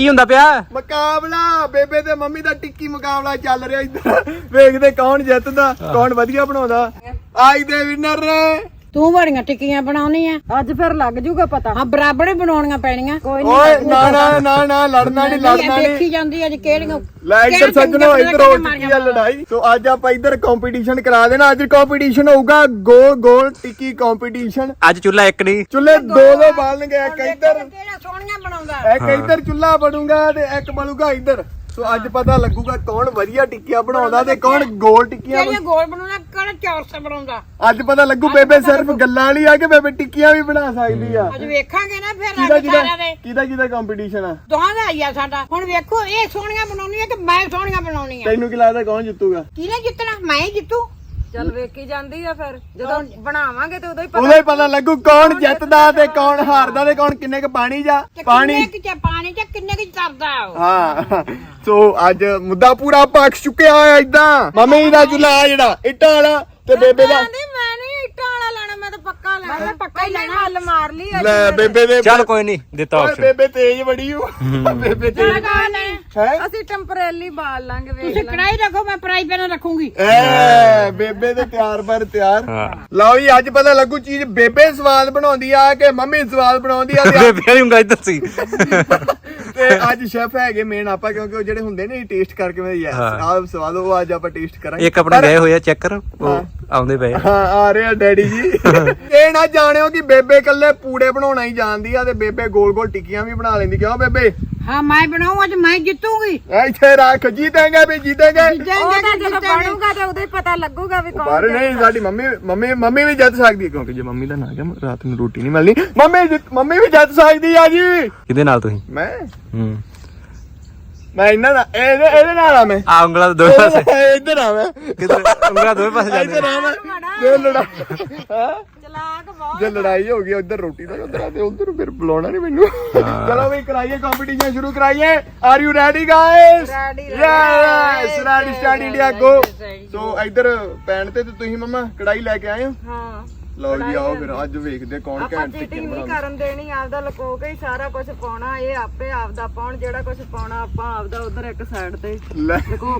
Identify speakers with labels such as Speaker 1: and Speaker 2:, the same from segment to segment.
Speaker 1: ਕੀ ਹੁੰਦਾ ਪਿਆ?
Speaker 2: ਮੁਕਾਬਲਾ ਬੇਬੇ ਤੇ ਮੰਮੀ ਦਾ ਟਿੱਕੀ ਮੁਕਾਬਲਾ ਚੱਲ ਰਿਹਾ ਇੱਧਰ। ਵੇਖਦੇ ਕੌਣ ਜਿੱਤਦਾ ਕੌਣ ਵਧੀਆ ਬਣਾਉਂਦਾ। ਅੱਜ ਦੇ ਵਿਨਰ
Speaker 3: ਤੂੰ ਬੜੀਆਂ ਟਿੱਕੀਆਂ ਬਣਾਉਣੀ ਆ।
Speaker 4: ਅੱਜ ਫਿਰ ਲੱਗ ਜੂਗਾ ਪਤਾ।
Speaker 3: ਹਾਂ ਬਰਾਬਰ ਹੀ ਬਣਾਉਣੀਆਂ ਪੈਣੀਆਂ। ਕੋਈ
Speaker 2: ਓਏ ਨਾ ਨਾ ਨਾ ਨਾ ਲੜਨਾ ਨਹੀਂ ਲੜਨਾ ਨਹੀਂ
Speaker 3: ਦੇਖੀ ਜਾਂਦੀ ਅੱਜ ਕਿਹੜੀਆਂ
Speaker 2: ਲੈ ਇੱਧਰ ਸੱਜਣੋ ਇੱਧਰ ਹੋ ਚੁੱਕੀ ਆ ਲੜਾਈ? ਸੋ ਅੱਜ ਆਪਾਂ ਇੱਧਰ ਕੰਪੀਟੀਸ਼ਨ ਕਰਾ ਦੇਣਾ। ਅੱਜ ਕੰਪੀਟੀਸ਼ਨ ਹੋਊਗਾ ਗੋਲ ਗੋਲ ਟਿੱਕੀ ਕੰਪੀਟੀਸ਼ਨ
Speaker 1: ਅੱਜ ਚੁੱਲਾ ਇੱਕ ਨਹੀਂ।
Speaker 2: ਚੁੱਲੇ ਦੋ ਦੋ ਬਾਲਣਗੇ ਇੱਕ ਇੱਧਰ।
Speaker 3: ਕਿਹੜਾ ਸੋਹਣੀਆਂ ਬਣਾਉਂਦਾ।
Speaker 2: ਇੱਕ ਇੱਧਰ ਚੁੱਲਾ ਬਣੂਗਾ ਤੇ ਇੱਕ ਬਣੂਗਾ ਇੱਧਰ। ਸੋ ਅੱਜ ਪਤਾ ਲੱਗੂਗਾ ਕੌਣ ਵਧੀਆ ਟਿੱਕੀਆਂ ਬਣਾਉਂਦਾ ਤੇ ਕੌਣ ਗੋਲ ਟਿੱਕੀਆਂ
Speaker 3: ਕਿਹੜੀਆਂ ਗੋਲ ਬਣਾਉਂਦਾ ਕਿਹੜਾ ਚੌਰਸ ਬਣਾਉਂਦਾ?
Speaker 2: ਅੱਜ ਪਤਾ ਲੱਗੂ ਬੇਬੇ ਸਿਰਫ ਗੱਲਾਂ ਵਾਲੀ ਆ ਕਿ ਬੇਬੇ ਟਿੱਕੀਆਂ ਵੀ ਬਣਾ ਸਕਦੀ ਆ?
Speaker 3: ਅੱਜ ਵੇਖਾਂਗੇ ਨਾ ਫਿਰ
Speaker 2: ਕਿਹਦਾ ਕਿਹਦਾ ਕਿਹਦਾ ਕਿਹਦਾ ਕੰਪੀਟੀਸ਼ਨ ਆ?
Speaker 3: ਦੋਹਾਂ ਦਾ ਆਈਆ ਸਾਡਾ। ਹੁਣ ਵੇਖੋ ਇਹ ਸੋਹਣੀਆਂ ਬਣਾਉਣੀਆਂ ਕਿ ਮੈਂ ਸੋਹਣੀਆਂ ਬਣਾਉਣੀਆਂ?
Speaker 2: ਤੈਨੂੰ ਕੀ ਲੱਗਦਾ ਕੌਣ ਜਿੱਤੂਗਾ?
Speaker 3: ਕਿਹਨੇ ਜਿੱਤਣਾ? ਮੈਂ ਹੀ ਜਿੱਤੂ।
Speaker 4: ਚੱਲ ਵੇਖੀ ਜਾਂਦੀ ਆ ਫਿਰ। ਜਦੋਂ ਬਣਾਵਾਂਗੇ ਤੇ ਉਦੋਂ ਹੀ
Speaker 2: ਉਦੋਂ ਹੀ ਪਤਾ ਲੱਗੂ ਕੌਣ ਜਿੱਤਦਾ ਤੇ ਕੌਣ ਹਾਰਦਾ ਤੇ ਕੌਣ ਕਿੰਨੇ ਕ ਪਾਣੀ ਜਾ ਪਾਣੀ
Speaker 3: ਕਿੰਨੇ ਕਿ ਪਾਣੀ ਚ ਕਿੰਨੇ ਕਿ ਤਰਦਾ ਉਹ।
Speaker 2: ਹਾਂ। ਸੋ ਅੱਜ ਮੁੱਦਾ ਪੂਰਾ ਪੱਕ ਚੁੱਕਿਆ ਹੋਇਆ ਇਦਾਂ ਮੰਮੀ ਦਾ ਚੁੱਲਾ ਆ ਜਿਹੜਾ ਇੱਟਾਂ ਵਾਲਾ ਤੇ ਬੇਬੇ ਦਾ
Speaker 4: ਨਹੀਂ ਮੈਂ ਨਹੀਂ ਇੱਟਾਂ ਵਾਲਾ ਲੈਣਾ ਮੈਂ ਤਾਂ ਪੱਕਾ ਲੈਣਾ ਮੈਂ ਪੱਕਾ ਹੀ ਲੈਣਾ। ਹੱਲ ਮਾਰ ਲਈ ਅੱਜ
Speaker 2: ਲੈ ਬੇਬੇ ਦੇ
Speaker 1: ਚੱਲ ਕੋਈ ਨਹੀਂ ਦਿੱਤਾ
Speaker 2: ਓਏ
Speaker 1: ਆਪਸ਼ਨ
Speaker 2: ਬੇਬੇ ਤੇਜ਼ ਬੜੀ ਹੋ। ਬੇਬੇ ਤੇਜ਼ ਹੈ?
Speaker 4: ਅਸੀਂ ਟੈਂਪਰੇਰੀ ਬਾਲ ਲਾਂਗੇ ਵੇਖ
Speaker 3: ਤੁਸੀਂ ਕੜਾਈ ਰੱਖੋ ਮੈਂ ਫਰਾਈ ਪੈਨ ਰੱਖੂੰਗੀ।
Speaker 2: ਐ ਬੇਬੇ ਤੇ ਤਿਆਰ ਪਰ ਤਿਆਰ।
Speaker 1: ਹਾਂ।
Speaker 2: ਲਓ ਜੀ ਅੱਜ ਪਤਾ ਲੱਗੂ ਚੀਜ਼ ਬੇਬੇ ਸਵਾਦ ਬਣਾਉਂਦੀ ਆ ਕਿ ਮੰਮੀ ਸਵਾਦ ਬਣਾਉਂਦੀ ਆ ਤੇ
Speaker 1: ਬੇਬੇ ਵਾਲੀ ਉਂਗਲ ਇੱਧਰ ਸੀ
Speaker 2: ਤੇ ਅੱਜ ਸ਼ੈਫ ਹੈਗੇ ਮੇਨ ਆਪਾਂ ਕਿਉਂਕਿ ਉਹ ਜਿਹੜੇ ਹੁੰਦੇ ਨੇ ਟੇਸਟ ਕਰਕੇ ਮੈਂ ਯੈਸ
Speaker 1: ਹਾਂ।
Speaker 2: ਆਹ ਸਵਾਦ ਉਹ ਅੱਜ ਆਪਾਂ ਟੇਸਟ ਕਰਾਂਗੇ।
Speaker 1: ਇੱਕ ਆਪਣੇ ਗਏ ਹੋਏ ਆ ਚੈੱਕ ਕਰ ਉਹ ਆਉਂਦੇ ਪਏ ਆ।
Speaker 2: ਹਾਂ ਆ ਰਹੇ ਆ ਡੈਡੀ ਜੀ। ਇਹ ਨਾ ਜਾਣਿਓ ਕਿ ਬੇਬੇ ਕੱਲੇ ਪੂੜੇ ਬਣਾਉਣਾ ਹੀ ਜਾਣਦੀ ਆ ਤੇ ਬੇਬੇ ਗੋਲ ਗੋਲ ਟਿੱਕੀਆਂ ਵੀ ਬਣਾ ਲੈਂਦੀ। ਕਿਉਂ ਬੇਬੇ?
Speaker 3: ਹਾਂ ਮੈਂ ਬਣਾਉਂ ਅੱਜ ਮੈਂ ਜਿੱਤੂਗੀ।
Speaker 2: ਇੱਥੇ ਰੱਖ ਜੀਤਾਂਗੇ ਵੀ ਜੀਤਾਂਗੇ।
Speaker 4: ਉਹ ਤਾਂ ਜਦੋਂ ਬਣੂਗਾ ਤੇ ਉਦੋਂ ਹੀ ਪਤਾ ਲੱਗੂਗਾ ਵੀ ਕੌਣ
Speaker 2: ਪਰ ਨਹੀਂ ਸਾਡੀ ਮੰਮੀ ਮੰਮੀ ਮੰਮੀ ਵੀ ਜਿੱਤ ਸਕਦੀ ਹੈ ਕਿਉਂਕਿ ਜੇ ਮੰਮੀ ਦਾ ਨਾ ਗਿਆ ਰਾਤ ਨੂੰ ਰੋਟੀ ਨਹੀਂ ਮਿਲਣੀ। ਮੰਮੀ ਜਿੱਤ- ਮੰਮੀ ਵੀ ਜਿੱਤ ਸਕਦੀ ਆ ਜੀ।
Speaker 1: ਕਿਹਦੇ ਨਾਲ ਤੁਸੀਂ?
Speaker 2: ਮੈਂ?
Speaker 1: ਹੂੰ।
Speaker 2: ਮੈਂ ਇਹਨਾਂ ਇਹਦੇ ਇਹਦੇ ਨਾਲ ਆ ਮੈਂ।
Speaker 1: ਆ ਉਂਗਲਾਂ ਦੋਵੇਂ ਪਾਸੇ।
Speaker 2: ਇੱਧਰ ਆ ਮੈਂ।
Speaker 1: ਕਿਧਰ? ਉਂਗਲਾਂ ਦੋਵੇਂ ਪਾਸੇ ਜਾਂਦੇ
Speaker 2: ਇੱਧਰ ਆ ਮੈਂ। ਜੇ ਲੜਾ ਹਾਂ?
Speaker 4: ਚਲਾਕ ਬਹੁਤ
Speaker 2: ਜੇ ਲੜਾਈ ਹੋ ਗਈ ਉਧਰ ਰੋਟੀ ਦਾ ਉਧਰ ਆ ਤੇ ਉਧਰ ਫਿਰ ਬੁਲਾਉਣਾ ਨਹੀਂ ਮੈਨੂੰ। ਚਲੋ ਵੀ ਕਰਾਈਏ ਕੰਪੀਟੀਸ਼ਨ ਸ਼ੁਰੂ ਕਰਾਈਏ। Are you ready guys
Speaker 4: Ready, ready,
Speaker 2: yes ready start India go so ਇੱਧਰ ਪੈਣ ਤੇ ਤੇ ਤੁਸੀਂ ਮਮਾ ਕੜਾਈ ਲੈ ਕੇ ਆਏ ਹੋ?
Speaker 4: ਹਾਂ।
Speaker 2: ਲਓ ਜੀ ਆਓ ਫਿਰ ਅੱਜ ਵੇਖਦੇ ਕੌਣ
Speaker 4: ਆਪਾਂ
Speaker 2: ਘੈਂਟ
Speaker 4: ਚੀਟਿੰਗ
Speaker 2: ਟਿੱਕੀ
Speaker 4: ਨਹੀਂ
Speaker 2: ਬਣਾਉਂਦਾ।
Speaker 4: ਕਰਨ ਦੇਣੀ ਆਪਦਾ ਲੁਕੋ ਕੇ ਹੀ ਸਾਰਾ ਕੁਝ ਪਾਉਣਾ ਇਹ ਆਪੇ ਆਪਦਾ ਪਾਉਣ ਜਿਹੜਾ ਕੁਝ ਪਾਉਣਾ ਆਪਾਂ ਆਪਦਾ ਉਧਰ ਇੱਕ ਸਾਈਡ ਤੇ
Speaker 2: ਲੈ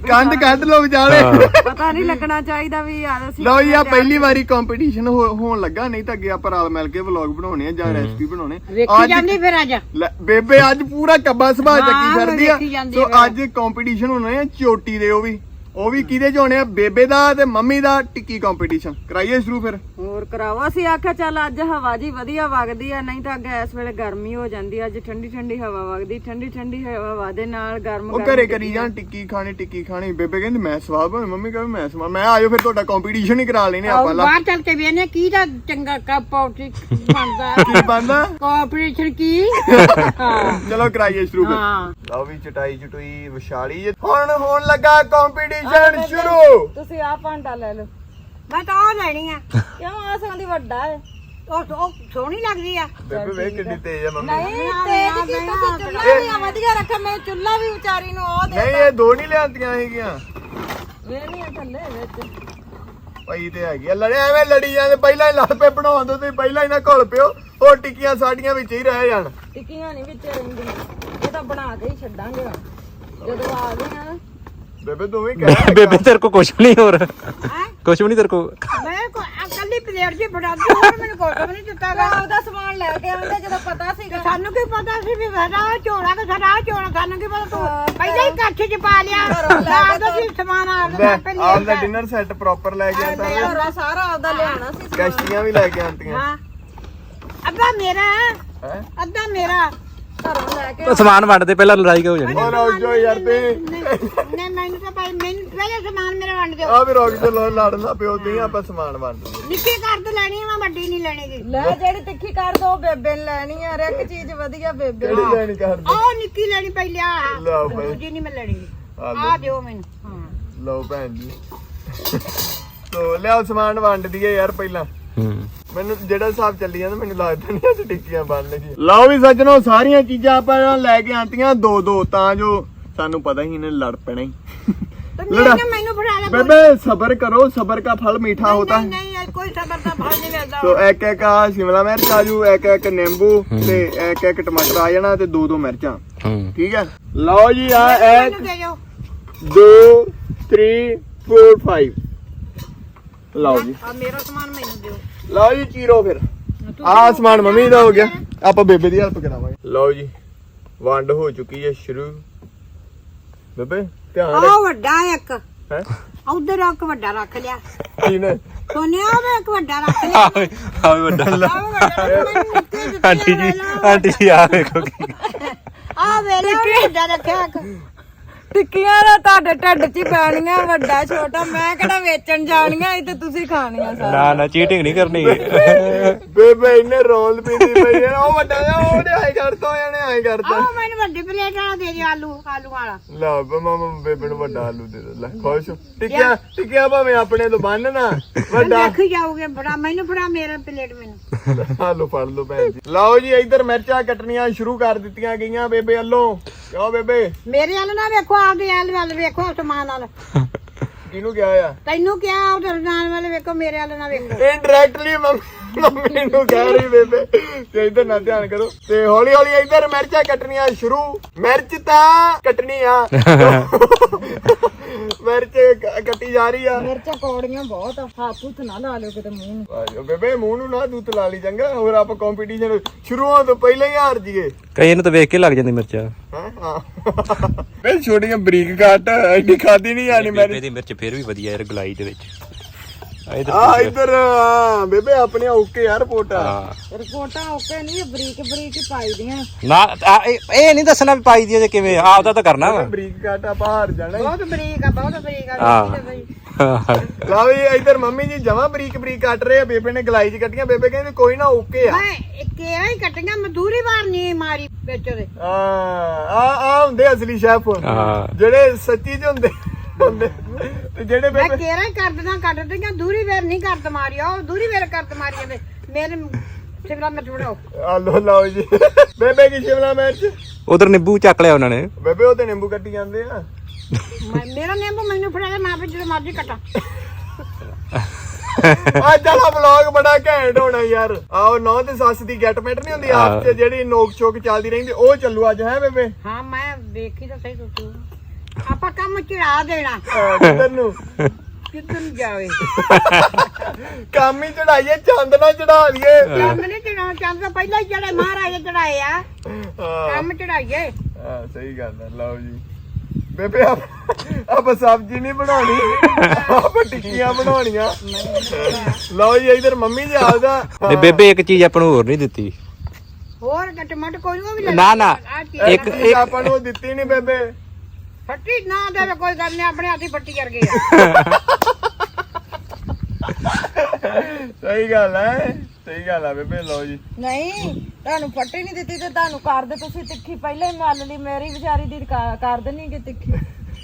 Speaker 2: ਕੰਧ ਕੱਢ ਲੋ ਵਿਚਾਲੇ।
Speaker 4: ਪਤਾ ਨਹੀਂ ਲੱਗਣਾ ਚਾਹੀਦਾ ਵੀ ਯਾਰ ਅਸੀਂ
Speaker 2: ਲਓ ਜੀ ਆ ਪਹਿਲੀ ਵਾਰੀ ਕੰਪੀਟੀਸ਼ਨ ਹੋਣ ਲੱਗਾ ਨਹੀਂ ਤਾਂ ਅੱਗੇ ਆਪਾਂ ਰਲ ਮਿਲ ਕੇ ਵਲੌਗ ਬਣਾਉਣੇ ਆ ਜਾਂ ਰੈਸਪੀ ਬਣਾਉਣੇ।
Speaker 3: ਵੇਖੀ ਜਾਂਦੀ ਫਿਰ ਅੱਜ?
Speaker 2: ਲੈ, ਬੇਬੇ ਅੱਜ ਪੂਰਾ ਕੱਬਾ ਸੁਭਾਅ ਚੱਕੀ
Speaker 3: ਹਾਂ,
Speaker 2: ਫਿਰਦੀ ਆ।
Speaker 3: ਵੇਖੀ ਜਾਂਦੀ
Speaker 2: ਸੋ। ਅੱਜ ਕੰਪੀਟੀਸ਼ਨ ਹੋਣੇ ਆ ਚੋਟੀ ਦੇ ਉਹ ਵੀ। ਉਹ ਵੀ ਕਿਹਦੇ ਚ ਹੋਣੇ ਆ? ਬੇਬੇ ਦਾ ਤੇ ਮੰਮੀ ਦਾ ਟਿੱਕੀ ਕੰਪੀਟੀਸ਼ਨ ਕਰਾਈਏ ਸ਼ੁਰੂ ਫਿਰ।
Speaker 4: ਹੋਰ ਕਰਾਓ ਅਸੀਂ ਆਖਿਆ ਚੱਲ ਅੱਜ ਹਵਾ ਜੀ ਵਧੀਆ ਵਗਦੀ ਆ ਨਹੀਂ ਤਾਂ ਅੱਗੇ ਇਸ ਵੇਲੇ ਗਰਮੀ ਹੋ ਜਾਂਦੀ ਆ। ਅੱਜ ਠੰਡੀ ਠੰਡੀ ਹਵਾ ਵਗਦੀ ਠੰਡੀ ਠੰਡੀ ਹਵਾ ਦੇ ਨਾਲ ਗਰਮ
Speaker 2: ਉਹ ਘਰੇ ਕਰੀ ਜਾਣ ਟਿੱਕੀ ਖਾਣੀ ਟਿੱਕੀ ਖਾਣੀ। ਬੇਬੇ ਕਹਿੰਦੀ ਮੈਂ ਸਵਾਦ ਬਣ ਮੰਮੀ ਕਹਿੰਦੀ ਮੈਂ ਸਵਾਦ ਮੈਂ ਆਜੋ ਫਿਰ ਤੁਹਾਡਾ ਕੰਪੀਟੀਸ਼ਨ ਹੀ ਕਰਾ ਲੈਨੇ ਆਪਾਂ ਲਾ।
Speaker 3: ਬਾਹਰ ਚੱਲ ਕੇ ਵੇਨੇ ਕੀ ਦਾ ਚੰਗਾ ਕੱਪ ਆਉਟੀ ਬਣਦਾ?
Speaker 2: ਕੀ ਬੰਦਾ
Speaker 3: ਕੋਆਪਰੇਸ਼ਨ ਕੀ? ਹਾਂ।
Speaker 2: ਚਲੋ ਕਰਾਈਏ ਸ਼ੁਰੂ ਫਿਰ।
Speaker 3: ਹਾਂ।
Speaker 2: ਲਓ ਵੀ ਚਟਾਈ ਚਟੂਈ ਵਿਸ਼ਾਲੀ ਜੇ। ਹੁਣ ਹੋਣ ਲੱਗਾ ਕੰਪੀਟੀਸ਼ਨ ਸ਼ੁਰੂ।
Speaker 4: ਤੁਸੀਂ ਆ ਭਾਂਡਾ ਲੈ ਲਓ।
Speaker 3: ਮੈਂ ਤਾਂ ਉਹ ਲੈਣੀ ਆ।
Speaker 4: ਕਿਉਂ? ਆ ਸੰਦੀ ਵੱਡਾ ਹੈ
Speaker 3: ਉਹ ਉਹ ਸੋਹਣੀ ਲੱਗਦੀ ਆ।
Speaker 2: ਬੇਬੇ ਵੇਖ ਕਿੰਨੀ ਤੇਜ਼ ਆ ਮੰਮੀ।
Speaker 4: ਨਹੀਂ ਤੇਜ ਕੀ ਤੁਸੀਂ ਚੁੱਲ੍ਹਾ ਵੀ ਆ ਵਧੀਆ ਰੱਖਿਆ। ਮੈਂ ਚੁੱਲ੍ਹਾ ਵੀ ਵਿਚਾਰੀ ਨੂੰ ਉਹ ਦੇ
Speaker 2: ਨਹੀਂ ਇਹ ਦੋ ਨਹੀਂ ਲਿਆਂਦੀਆਂ ਹੈਗੀਆਂ।
Speaker 4: ਵੇਹਨੀਆਂ ਥੱਲੇ ਵਿੱਚ।
Speaker 2: ਪਈ ਤੇ ਹੈਗੀ ਆ। ਲੜੇ ਐਵੇਂ ਲੜੀ ਜਾਂਦੇ ਪਹਿਲਾਂ ਹੀ ਲੜ ਪਏ ਬਣਾਉਣ ਦੋ ਤੁਸੀਂ ਪਹਿਲਾਂ ਹੀ ਨਾ ਘੁਲ ਪਿਓ ਉਹ ਟਿੱਕੀਆਂ ਸਾਡੀਆਂ ਵਿੱਚ ਹੀ ਰਹਿ ਜਾਣ।
Speaker 4: ਟਿੱਕੀਆਂ ਨਹੀਂ ਵਿੱਚ ਰਹਿੰਦੀਆਂ ਇਹ ਤਾਂ ਬਣਾ ਕੇ ਹੀ ਛੱਡਾਂਗੇ ਹੁਣ। ਜਦੋਂ ਆ ਗਏ ਆ
Speaker 2: ਬੇਬੇ ਤੂੰ ਵੀ ਕਹਿ
Speaker 1: ਬੇਬੇ ਤੇਰੇ ਕੋ ਕੁਛ ਨਹੀਂ ਹੋਰ। ਕੁਛ ਵੀ ਨਹੀਂ ਤੇਰੇ ਕੋ
Speaker 3: ਅਕਲੀ ਪਲੇਟ ਜੀ ਫੜਾਦੀ ਹੋਰ ਮੈਨੂੰ ਕੋਈ ਨਹੀਂ ਦਿੱਤਾਗਾ
Speaker 4: ਉਹਦਾ ਸਮਾਨ ਲੈ ਕੇ ਆਉਂਦੇ ਜਦੋਂ ਪਤਾ ਸੀਗਾ।
Speaker 3: ਸਾਨੂੰ ਕੀ ਪਤਾ ਸੀ ਵੀ ਸਾਡਾ ਝੋਲਾ ਕਿ ਸਾਡਾ ਝੋਲਾ ਸਾਨੂੰ ਕੀ ਪਤਾ ਤੂੰ ਪਹਿਲਾਂ ਹੀ ਕੱਛ ਚ ਪਾ ਲਿਆ। ਆਪਦਾ ਸੀ ਸਮਾਨ ਆਪਦਾ
Speaker 2: ਲੈ
Speaker 3: ਆਪੇ
Speaker 2: ਆਪ ਦਾ
Speaker 3: ਲਿਆ
Speaker 2: ਡਿਨਰ ਸੈੱਟ ਪ੍ਰੋਪਰ ਲੈ ਕੇ ਆਂਦਾ
Speaker 4: ਸਾਰਾ। ਸਾਰਾ ਆਪਦਾ ਲਿਆਣਾ ਸੀ
Speaker 2: ਕਸ਼ਤੀਆਂ ਵੀ ਲੈ ਕੇ ਆਂਤੀਆਂ
Speaker 3: ਹਾਂ। ਅੱਧਾ ਮੇਰਾ
Speaker 2: ਹੈ?
Speaker 3: ਅੱਧਾ ਮੇਰਾ।
Speaker 4: ਘਰੋਂ ਲੈ ਕੇ
Speaker 1: ਸਮਾਨ ਵੰਡਦੇ ਪਹਿਲਾਂ ਲੜਾਈ ਕਿਉਂ ਹੋ ਜਾਣੀ।
Speaker 2: ਉਹ ਰੁਕ ਜਾਓ ਯਾਰ ਤੇ
Speaker 3: ਨਹੀਂ ਮੈਨੂੰ ਤਾਂ ਭਾਈ ਮੈਨੂੰ ਪਹਿਲੇ ਸਮਾਨ ਮੇਰਾ ਵੰਡ ਦਿਓ।
Speaker 2: ਆ ਵੀ ਰੁਕ ਜਾ ਲੋ ਲੜਨਾ ਪਿਓ ਤੇ ਆਪਾਂ ਸਮਾਨ ਵੰਡ ਲਈਏ।
Speaker 3: ਨਿੱਕੀ ਕਰ ਤੇ ਲੈਣੀ ਆ ਵੱਡੀ ਨਹੀਂ ਲੈਣੀ
Speaker 4: ਲੈ ਜਿਹੜੀ ਤਿੱਖੀ ਕਰ ਦੋ ਬੇਬੇ ਨੇ ਲੈਣੀ ਆ ਹਰ ਇੱਕ ਚੀਜ਼ ਵਧੀਆ ਬੇਬੇ
Speaker 2: ਕਿਹੜੀ ਲੈਣੀ ਕਰਦੇ
Speaker 3: ਆਹ ਨਿੱਕੀ ਲੈਣੀ ਪਹਿਲੇ ਆ
Speaker 2: ਲਓ ਭਾਈ।
Speaker 3: ਦੂਜੀ ਨਹੀਂ ਮੈਂ ਲੈਣੀ
Speaker 2: ਆ
Speaker 3: ਆ ਦਿਓ ਮੈਨੂੰ ਹਾਂ।
Speaker 2: ਲਓ ਭੈਣ ਜੀ। ਤੋ ਲਿਆਓ ਸਮਾਨ ਵੰਡ ਦਈਏ ਯਾਰ ਪਹਿਲਾਂ।
Speaker 1: ਹੂੰ।
Speaker 2: ਮੈਨੂੰ ਜਿਹੜਾ ਹਿਸਾਬ ਚੱਲੀ ਜਾਂਦਾ ਮੈਨੂੰ ਲੱਗਦਾ ਨਹੀਂ ਅੱਜ ਟਿੱਕੀਆਂ ਬਣ ਲਗੀਆਂ ਲਓ ਵੀ ਸੱਜਣੋ ਸਾਰੀਆਂ ਚੀਜ਼ਾਂ ਆਪਾਂ ਲੈ ਕੇ ਆਂਤੀਆਂ ਦੋ ਦੋ ਤਾਂ ਜੋ ਸਾਨੂੰ ਪਤਾ ਹੀ ਇਹਨੇ ਲੜ ਪੈਣਾ ਹੀ। ਲੜਾ
Speaker 3: ਮੈਨੂੰ ਫੜਾ ਲੈ
Speaker 2: ਬੇਬੇ ਸਬਰ ਕਰੋ ਸਬਰ ਦਾ ਫਲ ਮਿੱਠਾ
Speaker 3: ਹੁੰਦਾ।
Speaker 2: ਹੈ
Speaker 3: ਨਹੀਂ ਕੋਈ ਸਬਰ ਦਾ ਫਲ ਨਹੀਂ ਮਿਲਦਾ।
Speaker 2: ਸੋ ਇੱਕ ਇੱਕ ਆ ਸ਼ਿਮਲਾ ਮਿਰਚ ਆਜੂ ਇੱਕ ਇੱਕ ਨਿੰਬੂ ਤੇ ਇੱਕ ਇੱਕ ਟਮਾਟਰ ਆ ਜਾਣਾ ਤੇ ਦੋ ਦੋ ਮਿਰਚਾਂ। ਠੀਕ ਹੈ ਲਓ ਜੀ ਆ ਇੱਕ
Speaker 3: ਦੋ
Speaker 2: 3 4 5 ਲਓ ਜੀ।
Speaker 3: ਆ ਮੇਰਾ ਸਮਾਨ ਮੈਨੂੰ ਦਿਓ।
Speaker 2: ਲਓ ਜੀ ਚੀਰੋ ਫਿਰ। ਆਹ ਸਮਾਨ ਮੰਮੀ ਦਾ ਹੋ ਗਿਆ। ਆਪਾਂ ਬੇਬੇ ਦੀ ਹੈਲਪ ਕਰਾਵਾਂਗੇ। ਲਓ ਜੀ ਵੰਡ ਹੋ ਚੁੱਕੀ ਹੈ ਸ਼ੁਰੂ। ਬੇਬੇ ਧਿਆਨ ਰੱਖ।
Speaker 3: ਆ ਵੱਡਾ ਇੱਕ।
Speaker 2: ਹੈ?
Speaker 3: ਉਧਰ ਇੱਕ ਵੱਡਾ ਰੱਖ ਲਿਆ।
Speaker 2: ਕੀ ਨੇ?
Speaker 3: ਸੋਨਿਆ ਉਹ ਇੱਕ ਵੱਡਾ ਰੱਖ ਲਿਆ।
Speaker 1: ਆਵੇ ਆਵੇ ਵੱਡਾ ਆਂਟੀ ਜੀ। ਆਂਟੀ ਜੀ ਆ ਵੇਖੋ ਕੀ
Speaker 3: ਆ ਵੇਲੇ ਉਹ ਵੱਡਾ ਰੱਖਿਆ ਇੱਕ।
Speaker 4: ਟਿੱਕੀਆਂ ਦਾ ਤੁਹਾਡੇ ਢਿੱਡ 'ਚ ਹੀ ਪੈਣੀਆਂ ਵੱਡਾ ਛੋਟਾ। ਮੈਂ ਕਿਹੜਾ ਵੇਚਣ ਜਾਣੀਆਂ ਇਹ ਤੇ ਤੁਸੀਂ ਖਾਣੀਆਂ ਸਾਰੀਆਂ।
Speaker 1: ਨਾ ਨਾ ਚੀਟਿੰਗ ਨਹੀਂ ਕਰਨੀ।
Speaker 2: ਬੇਬੇ ਇਹਨੇ ਰੋਲ ਪੀਂਦੀ ਪਈ ਹੈ ਉਹ ਵੱਡਾ ਜਿਹਾ ਉਹਨੇ ਆਈ ਕਰਤਾ ਇਹਨੇ ਆਈ ਕਰਤਾ।
Speaker 3: ਆਹ ਮੈਨੂੰ ਵੱਡੀ ਪਲੇਟ ਵਾਲਾ ਦੇ ਦੇ ਆਲੂ ਆਲੂ ਵਾਲਾ।
Speaker 2: ਲਾ ਮਾਮਾ ਬੇਬੇ ਨੂੰ ਵੱਡਾ ਆਲੂ ਦੇ ਦੇ ਲੈ ਖੁਸ਼। ਹੋ। ਟਿੱਕਿਆ ਟਿੱਕਿਆ ਭਾਵੇਂ ਆਪਣੇ ਤੋਂ ਬੰਨ ਨਾ ਵੱਡਾ।
Speaker 3: ਦੇਖੀ ਜਾਓਗੇ ਬੜਾ ਮੈਨੂੰ ਫੜਾ ਮੇਰਾ ਪਲੇਟ ਮੈਨੂੰ।
Speaker 2: ਆਲੂ ਫੜ ਲਓ ਭੈਣ ਜੀ। ਲਓ ਜੀ ਇੱਧਰ ਮਿਰਚਾਂ ਕੱਟਣੀਆਂ ਸ਼ੁਰੂ ਕਰ ਦਿੱਤੀਆਂ ਗਈਆਂ ਬੇਬੇ ਵੱਲੋਂ। ਕਿਉਂ ਬੇਬੇ?
Speaker 3: ਮੇਰੇ ਵੱਲ ਨਾ ਵੇਖੋ ਆਪਦੇ ਵੱਲ ਵੱਲ ਵੇਖੋ ਸਮਾਨ ਨਾਲ
Speaker 2: ਕਿਹਨੂੰ ਕਿਹਾ ਆ?
Speaker 3: ਤੈਨੂੰ ਕਿਹਾ ਉਧਰ ਵਾਲੇ ਵੇਖੋ ਮੇਰੇ ਵੱਲ ਨਾ ਵੇਖੋ।
Speaker 2: ਇਨਡਾਇਰੈਕਟਲੀ ਮੰਮੀ ਨੂੰ ਕਹਿ ਰਹੀ ਬੇਬੇ। ਤੇ ਇੱਧਰ ਨਾ ਧਿਆਨ ਕਰੋ। ਤੇ ਹੌਲੀ ਹੌਲੀ ਇੱਧਰ ਮਿਰਚਾਂ ਕੱਟਣੀਆਂ ਸ਼ੁਰੂ। ਮਿਰਚ ਤਾਂ ਕੱਟਣੀ ਆ। ਮਿਰਚ ਕ- ਕੱਟੀ ਜਾ ਰਹੀ ਆ।
Speaker 4: ਮਿਰਚਾਂ ਕੌੜੀਆਂ ਬਹੁਤ ਆ। ਹੱਥ ਹੁੱਥ ਨਾ ਲਾ ਲਿਓ ਕਿਤੇ ਮੂੰਹ ਨੂੰ।
Speaker 2: ਆਜੋ ਬੇਬੇ ਮੂੰਹ ਨੂੰ ਨਾ ਦੂਤ ਲਾ ਲਈ ਚੰਗਾ। ਹੋਰ ਆਪਾਂ ਕੰਪੀਟੀਸ਼ਨ ਸ਼ੁਰੂ ਹੋਣ ਤੋਂ ਪਹਿਲਾਂ ਹੀ ਹਾਰ ਜੀਏ
Speaker 1: ਕਈ ਨੂੰ ਤਾਂ ਵੇਖ ਕੇ ਲੱਗ ਜਾਂਦੀ ਮਿਰਚਾਂ।
Speaker 2: ਹਾਂ? ਹਾਂ। ਬੇ ਛੋਟੀਆਂ ਬਰੀਕ ਕੱਟ ਐਡੀ ਖਾਦੀ ਨਹੀਂ ਆਣੀ ਮੈਂ
Speaker 1: ਬੇਬੇ ਦੀ ਮਿਰਚ ਫੇਰ ਵੀ ਵਧੀਆ ਯਾਰ ਗਲਾਈ ਦੇ ਵਿੱਚ। ਆ ਇਧਰ
Speaker 2: ਆ ਹਾਂ, ਬੇਬੇ ਆਪਣੇ ਓਕੇ ਯਾਰ ਰਿਪੋਰਟ। ਆ
Speaker 1: ਹਾਂ।
Speaker 4: ਰਿਪੋਰਟਾਂ ਓਕੇ ਨਹੀਂ ਬਰੀਕ ਬਰੀਕ ਹੀ ਪਾਈ ਦੀਆਂ।
Speaker 1: ਨਾ ਆ, ਇਹ ਇਹ ਨਹੀਂ ਦੱਸਣਾ ਵੀ ਪਾਈ ਦੀ ਹੈ ਜੇ ਕਿਵੇਂ ਆਪਦਾ ਤਾਂ ਕਰਨਾ ਵਾ।
Speaker 2: ਬਰੀਕ ਕੱਟ ਆਪਾਂ ਹਾਰ ਜਾਣਾ ਈ।
Speaker 3: ਬਹੁਤ ਬਰੀਕ ਆ ਬਹੁਤ ਬਰੀਕ ਆ
Speaker 1: ਹਾਂ।
Speaker 3: ਬਈ।
Speaker 2: ਲਓ ਵੀ ਇੱਧਰ ਮੰਮੀ ਜੀ ਜਮਾ ਬਰੀਕ ਬਰੀਕ ਕੱਟ ਰਹੇ ਆ ਬੇਬੇ ਨੇ ਗਲਾਈ ਚ ਕੱਟੀਆਂ ਬੇਬੇ ਕਹਿੰਦੀ ਕੋਈ ਨਾ ਓਕੇ ਆ।
Speaker 3: ਮੈਂ ਕਿਹਾ ਹੀ ਕੱਟੀਆਂ ਮਜ਼ਦੂਰੀ ਮਾਰਨੀ ਮਾਰੀ ਵਿੱਚ ਉਹਦੇ।
Speaker 2: ਆ ਆ ਆ ਹੁੰਦੇ ਅਸਲੀ ਸ਼ੈਫ।
Speaker 1: ਹਾਂ।
Speaker 2: ਜਿਹੜੇ ਸੱਚੀ ਚ ਹੁੰਦੇ। ਹੁੰਦੇ ਤੇ ਜਿਹੜੇ
Speaker 3: ਮੈਂ
Speaker 2: ਬੇਬੇ
Speaker 3: ਕਿਹਾ ਹੀ ਕੱਟ ਦਾਂ ਕੱਟ ਦੀਆਂ ਦੂਰੀ ਵੇਰ ਨਹੀਂ ਕਰਦ ਮਾਰੀ ਉਹ ਦੂਰੀ ਵੇਰ ਕਰਦ ਮਾਰੀ ਜਾਂਦੇ ਮੇਰੇ ਸਿਵਲਾ ਮੈਂ ਥੋੜਾ
Speaker 2: ਆ ਲੋ ਲਓ ਜੀ। ਬੇਬੇ ਕੀ ਸ਼ਿਮਲਾ ਮਿਰਚ
Speaker 1: ਉਧਰ ਨਿੰਬੂ ਚੱਕ ਲਿਆ ਉਹਨਾਂ ਨੇ।
Speaker 2: ਬੇਬੇ ਉਹ ਤੇ ਨਿੰਬੂ ਕੱਟੀ ਜਾਂਦੇ ਆ।
Speaker 3: ਮੇਰਾ ਨਿੰਬੂ ਮੈਨੂੰ ਫੜਾ ਦੇ ਮੈਂ ਵੀ ਜਦੋਂ ਮਰਜ਼ੀ ਕੱਟਾਂ।
Speaker 2: ਅੱਜ ਵਾਲਾ ਵਲੌਗ ਬੜਾ ਘੈਂਟ ਹੋਣਾ ਯਾਰ। ਆਓ ਨੌ ਤੇ ਸੱਸ ਦੀ ਗੈਟਮੈਂਟ ਨਹੀਂ ਹੁੰਦੀ ਆਪ ਚ ਜਿਹੜੀ ਨੋਕ ਚੋਕ ਚੱਲਦੀ ਰਹਿੰਦੀ ਉਹ ਚੱਲੂ ਅੱਜ ਹੈ ਬੇਬੇ?
Speaker 3: ਹਾਂ ਮੈਂ ਵੇਖੀ ਤਾਂ ਸਹੀ ਤੁਸੀਂ। ਆਪਾਂ ਕੰਮ ਚੜਾ ਦੇਣਾ।
Speaker 2: ਕਿੱਧਰ ਨੂੰ?
Speaker 3: ਕਿੱਧਰ ਨੂੰ ਜਾਵੇ?
Speaker 2: ਕੰਮ ਹੀ ਚੜਾਈਏ ਚੰਦ ਨਾ ਚੜਾ ਲਈਏ।
Speaker 3: ਚੰਦ ਨਹੀਂ ਚੜਾਉਣਾ ਚੰਦ ਤਾਂ ਪਹਿਲਾਂ ਹੀ ਜਿਹੜੇ ਮਹਾਰਾਜ ਚੜਾਏ ਆ।
Speaker 2: ਹਾਂ।
Speaker 3: ਕੰਮ ਚੜਾਈਏ।
Speaker 2: ਹਾਂ ਸਹੀ ਗੱਲ ਹੈ ਲਓ ਜੀ। ਬੇਬੇ ਆਪ- ਆਪਾਂ ਸਬਜ਼ੀ ਨਹੀਂ ਬਣਾਉਣੀ। ਆਪਾਂ ਟਿੱਕੀਆਂ ਬਣਾਉਣੀਆਂ। ਲਓ ਜੀ ਇਧਰ ਮੰਮੀ ਜੀ ਆਪਦਾ
Speaker 1: ਤੇ। ਬੇਬੇ ਇੱਕ ਚੀਜ਼ ਆਪਾਂ ਨੂੰ ਹੋਰ ਨਹੀਂ ਦਿੱਤੀ।
Speaker 3: ਹੋਰ ਟਮਾਟਰ ਕੋਈ ਉਹ ਵੀ ਲੈ
Speaker 1: ਨਾ ਨਾ
Speaker 3: ਆਹ ਚੀਜ਼
Speaker 1: ਇੱਕ
Speaker 2: ਆਪਾਂ ਨੂੰ ਦਿੱਤੀ ਨਹੀਂ ਬੇਬੇ।
Speaker 3: ਫੱਟੀ ਨਾ ਦੇਵੇ ਕੋਈ ਗੱਲ ਨਹੀਂ ਆਪਣੇ ਹੱਥੀ ਫੱਟੀ ਕਰ ਗਏ ਆ।
Speaker 2: ਸਹੀ ਗੱਲ ਹੈ ਸਹੀ ਗੱਲ ਆ ਬੇਬੇ ਲਓ ਜੀ।
Speaker 4: ਨਹੀਂ ਤੁਹਾਨੂੰ ਫੱਟੀ ਨਹੀਂ ਦਿੱਤੀ ਤੇ ਤੁਹਾਨੂੰ ਕਰ ਦੇ ਤੁਸੀਂ ਤਿੱਖੀ ਪਹਿਲਾਂ ਹੀ ਮੱਲ ਲਈ ਮੇਰੀ ਵਿਚਾਰੀ ਦੀ ਕਰ ਕਰ ਦੇਣੀ ਕਿ ਤਿੱਖੀ।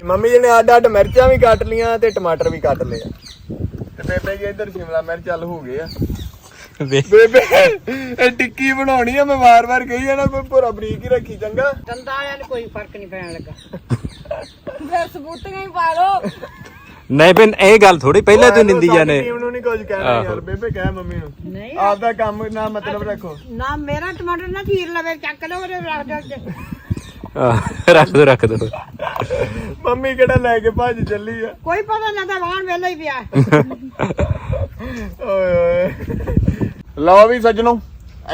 Speaker 2: ਮੰਮੀ ਜੀ ਨੇ ਅੱਡ ਅੱਡ ਮਿਰਚਾਂ ਵੀ ਕੱਟ ਲੀਆਂ ਤੇ ਟਮਾਟਰ ਵੀ ਕੱਟ ਲਏ ਆ। ਤੇ ਬੇਬੇ ਜੀ ਇੱਧਰ ਸ਼ਿਮਲਾ ਮਿਰਚ ਚੱਲ ਹੋ ਗਏ ਆ। ਬੇਬੇ ਇਹ ਟਿੱਕੀ ਬਣਾਉਣੀ ਆ ਮੈਂ ਵਾਰ-ਵਾਰ ਕਹੀ ਆ ਨਾ ਕੋਈ ਪੂਰਾ ਬਰੀਕ ਹੀ ਰੱਖੀ ਚੰਗਾ।
Speaker 3: ਦੰਦਾਂ ਵਾਲਿਆਂ ਨੂੰ ਕੋਈ ਫ਼ਰਕ ਨਹੀਂ ਪੈਣ ਲੱਗਾ।
Speaker 4: ਫਿਰ ਸਬੂਤੀਆਂ ਹੀ ਪਾ ਲਓ।
Speaker 1: ਨਹੀਂ ਬੇ ਇਹ ਗੱਲ ਥੋੜੀ ਪਹਿਲਾਂ ਤੂੰ ਨਿੰਦੀ ਜਾਣੇ
Speaker 2: ਟੀਮ ਨੂੰ ਨਹੀਂ ਕੁਝ ਕਹਿਣਾ ਯਾਰ ਬੇਬੇ ਕਹਿ ਮੰਮੀ ਨੂੰ।
Speaker 3: ਨਹੀਂ।
Speaker 2: ਆਪਦਾ ਕੰਮ ਨਾ ਮਤਲਬ ਰੱਖੋ।
Speaker 3: ਨਾ ਮੇਰਾ ਟਮਾਟਰ ਨਾ ਚੀਰ ਲਵੇ ਚੱਕ ਲਓ ਉਹਦੇ ਰੱਖ।
Speaker 1: ਆਹ, ਰੱਖ ਦੋ ਰੱਖ ਦੋ।
Speaker 2: ਮੰਮੀ ਕਿਹੜਾ ਲੈ ਕੇ ਭੱਜ ਚੱਲੀ ਆ?
Speaker 3: ਕੋਈ ਪਤਾ ਨਾ ਤਾਂ ਵਾਹਣ ਵੇਲੇ ਹੀ ਪਿਆ।
Speaker 2: ਓਏ ਓਏ ਲਓ ਵੀ ਸੱਜਣੋ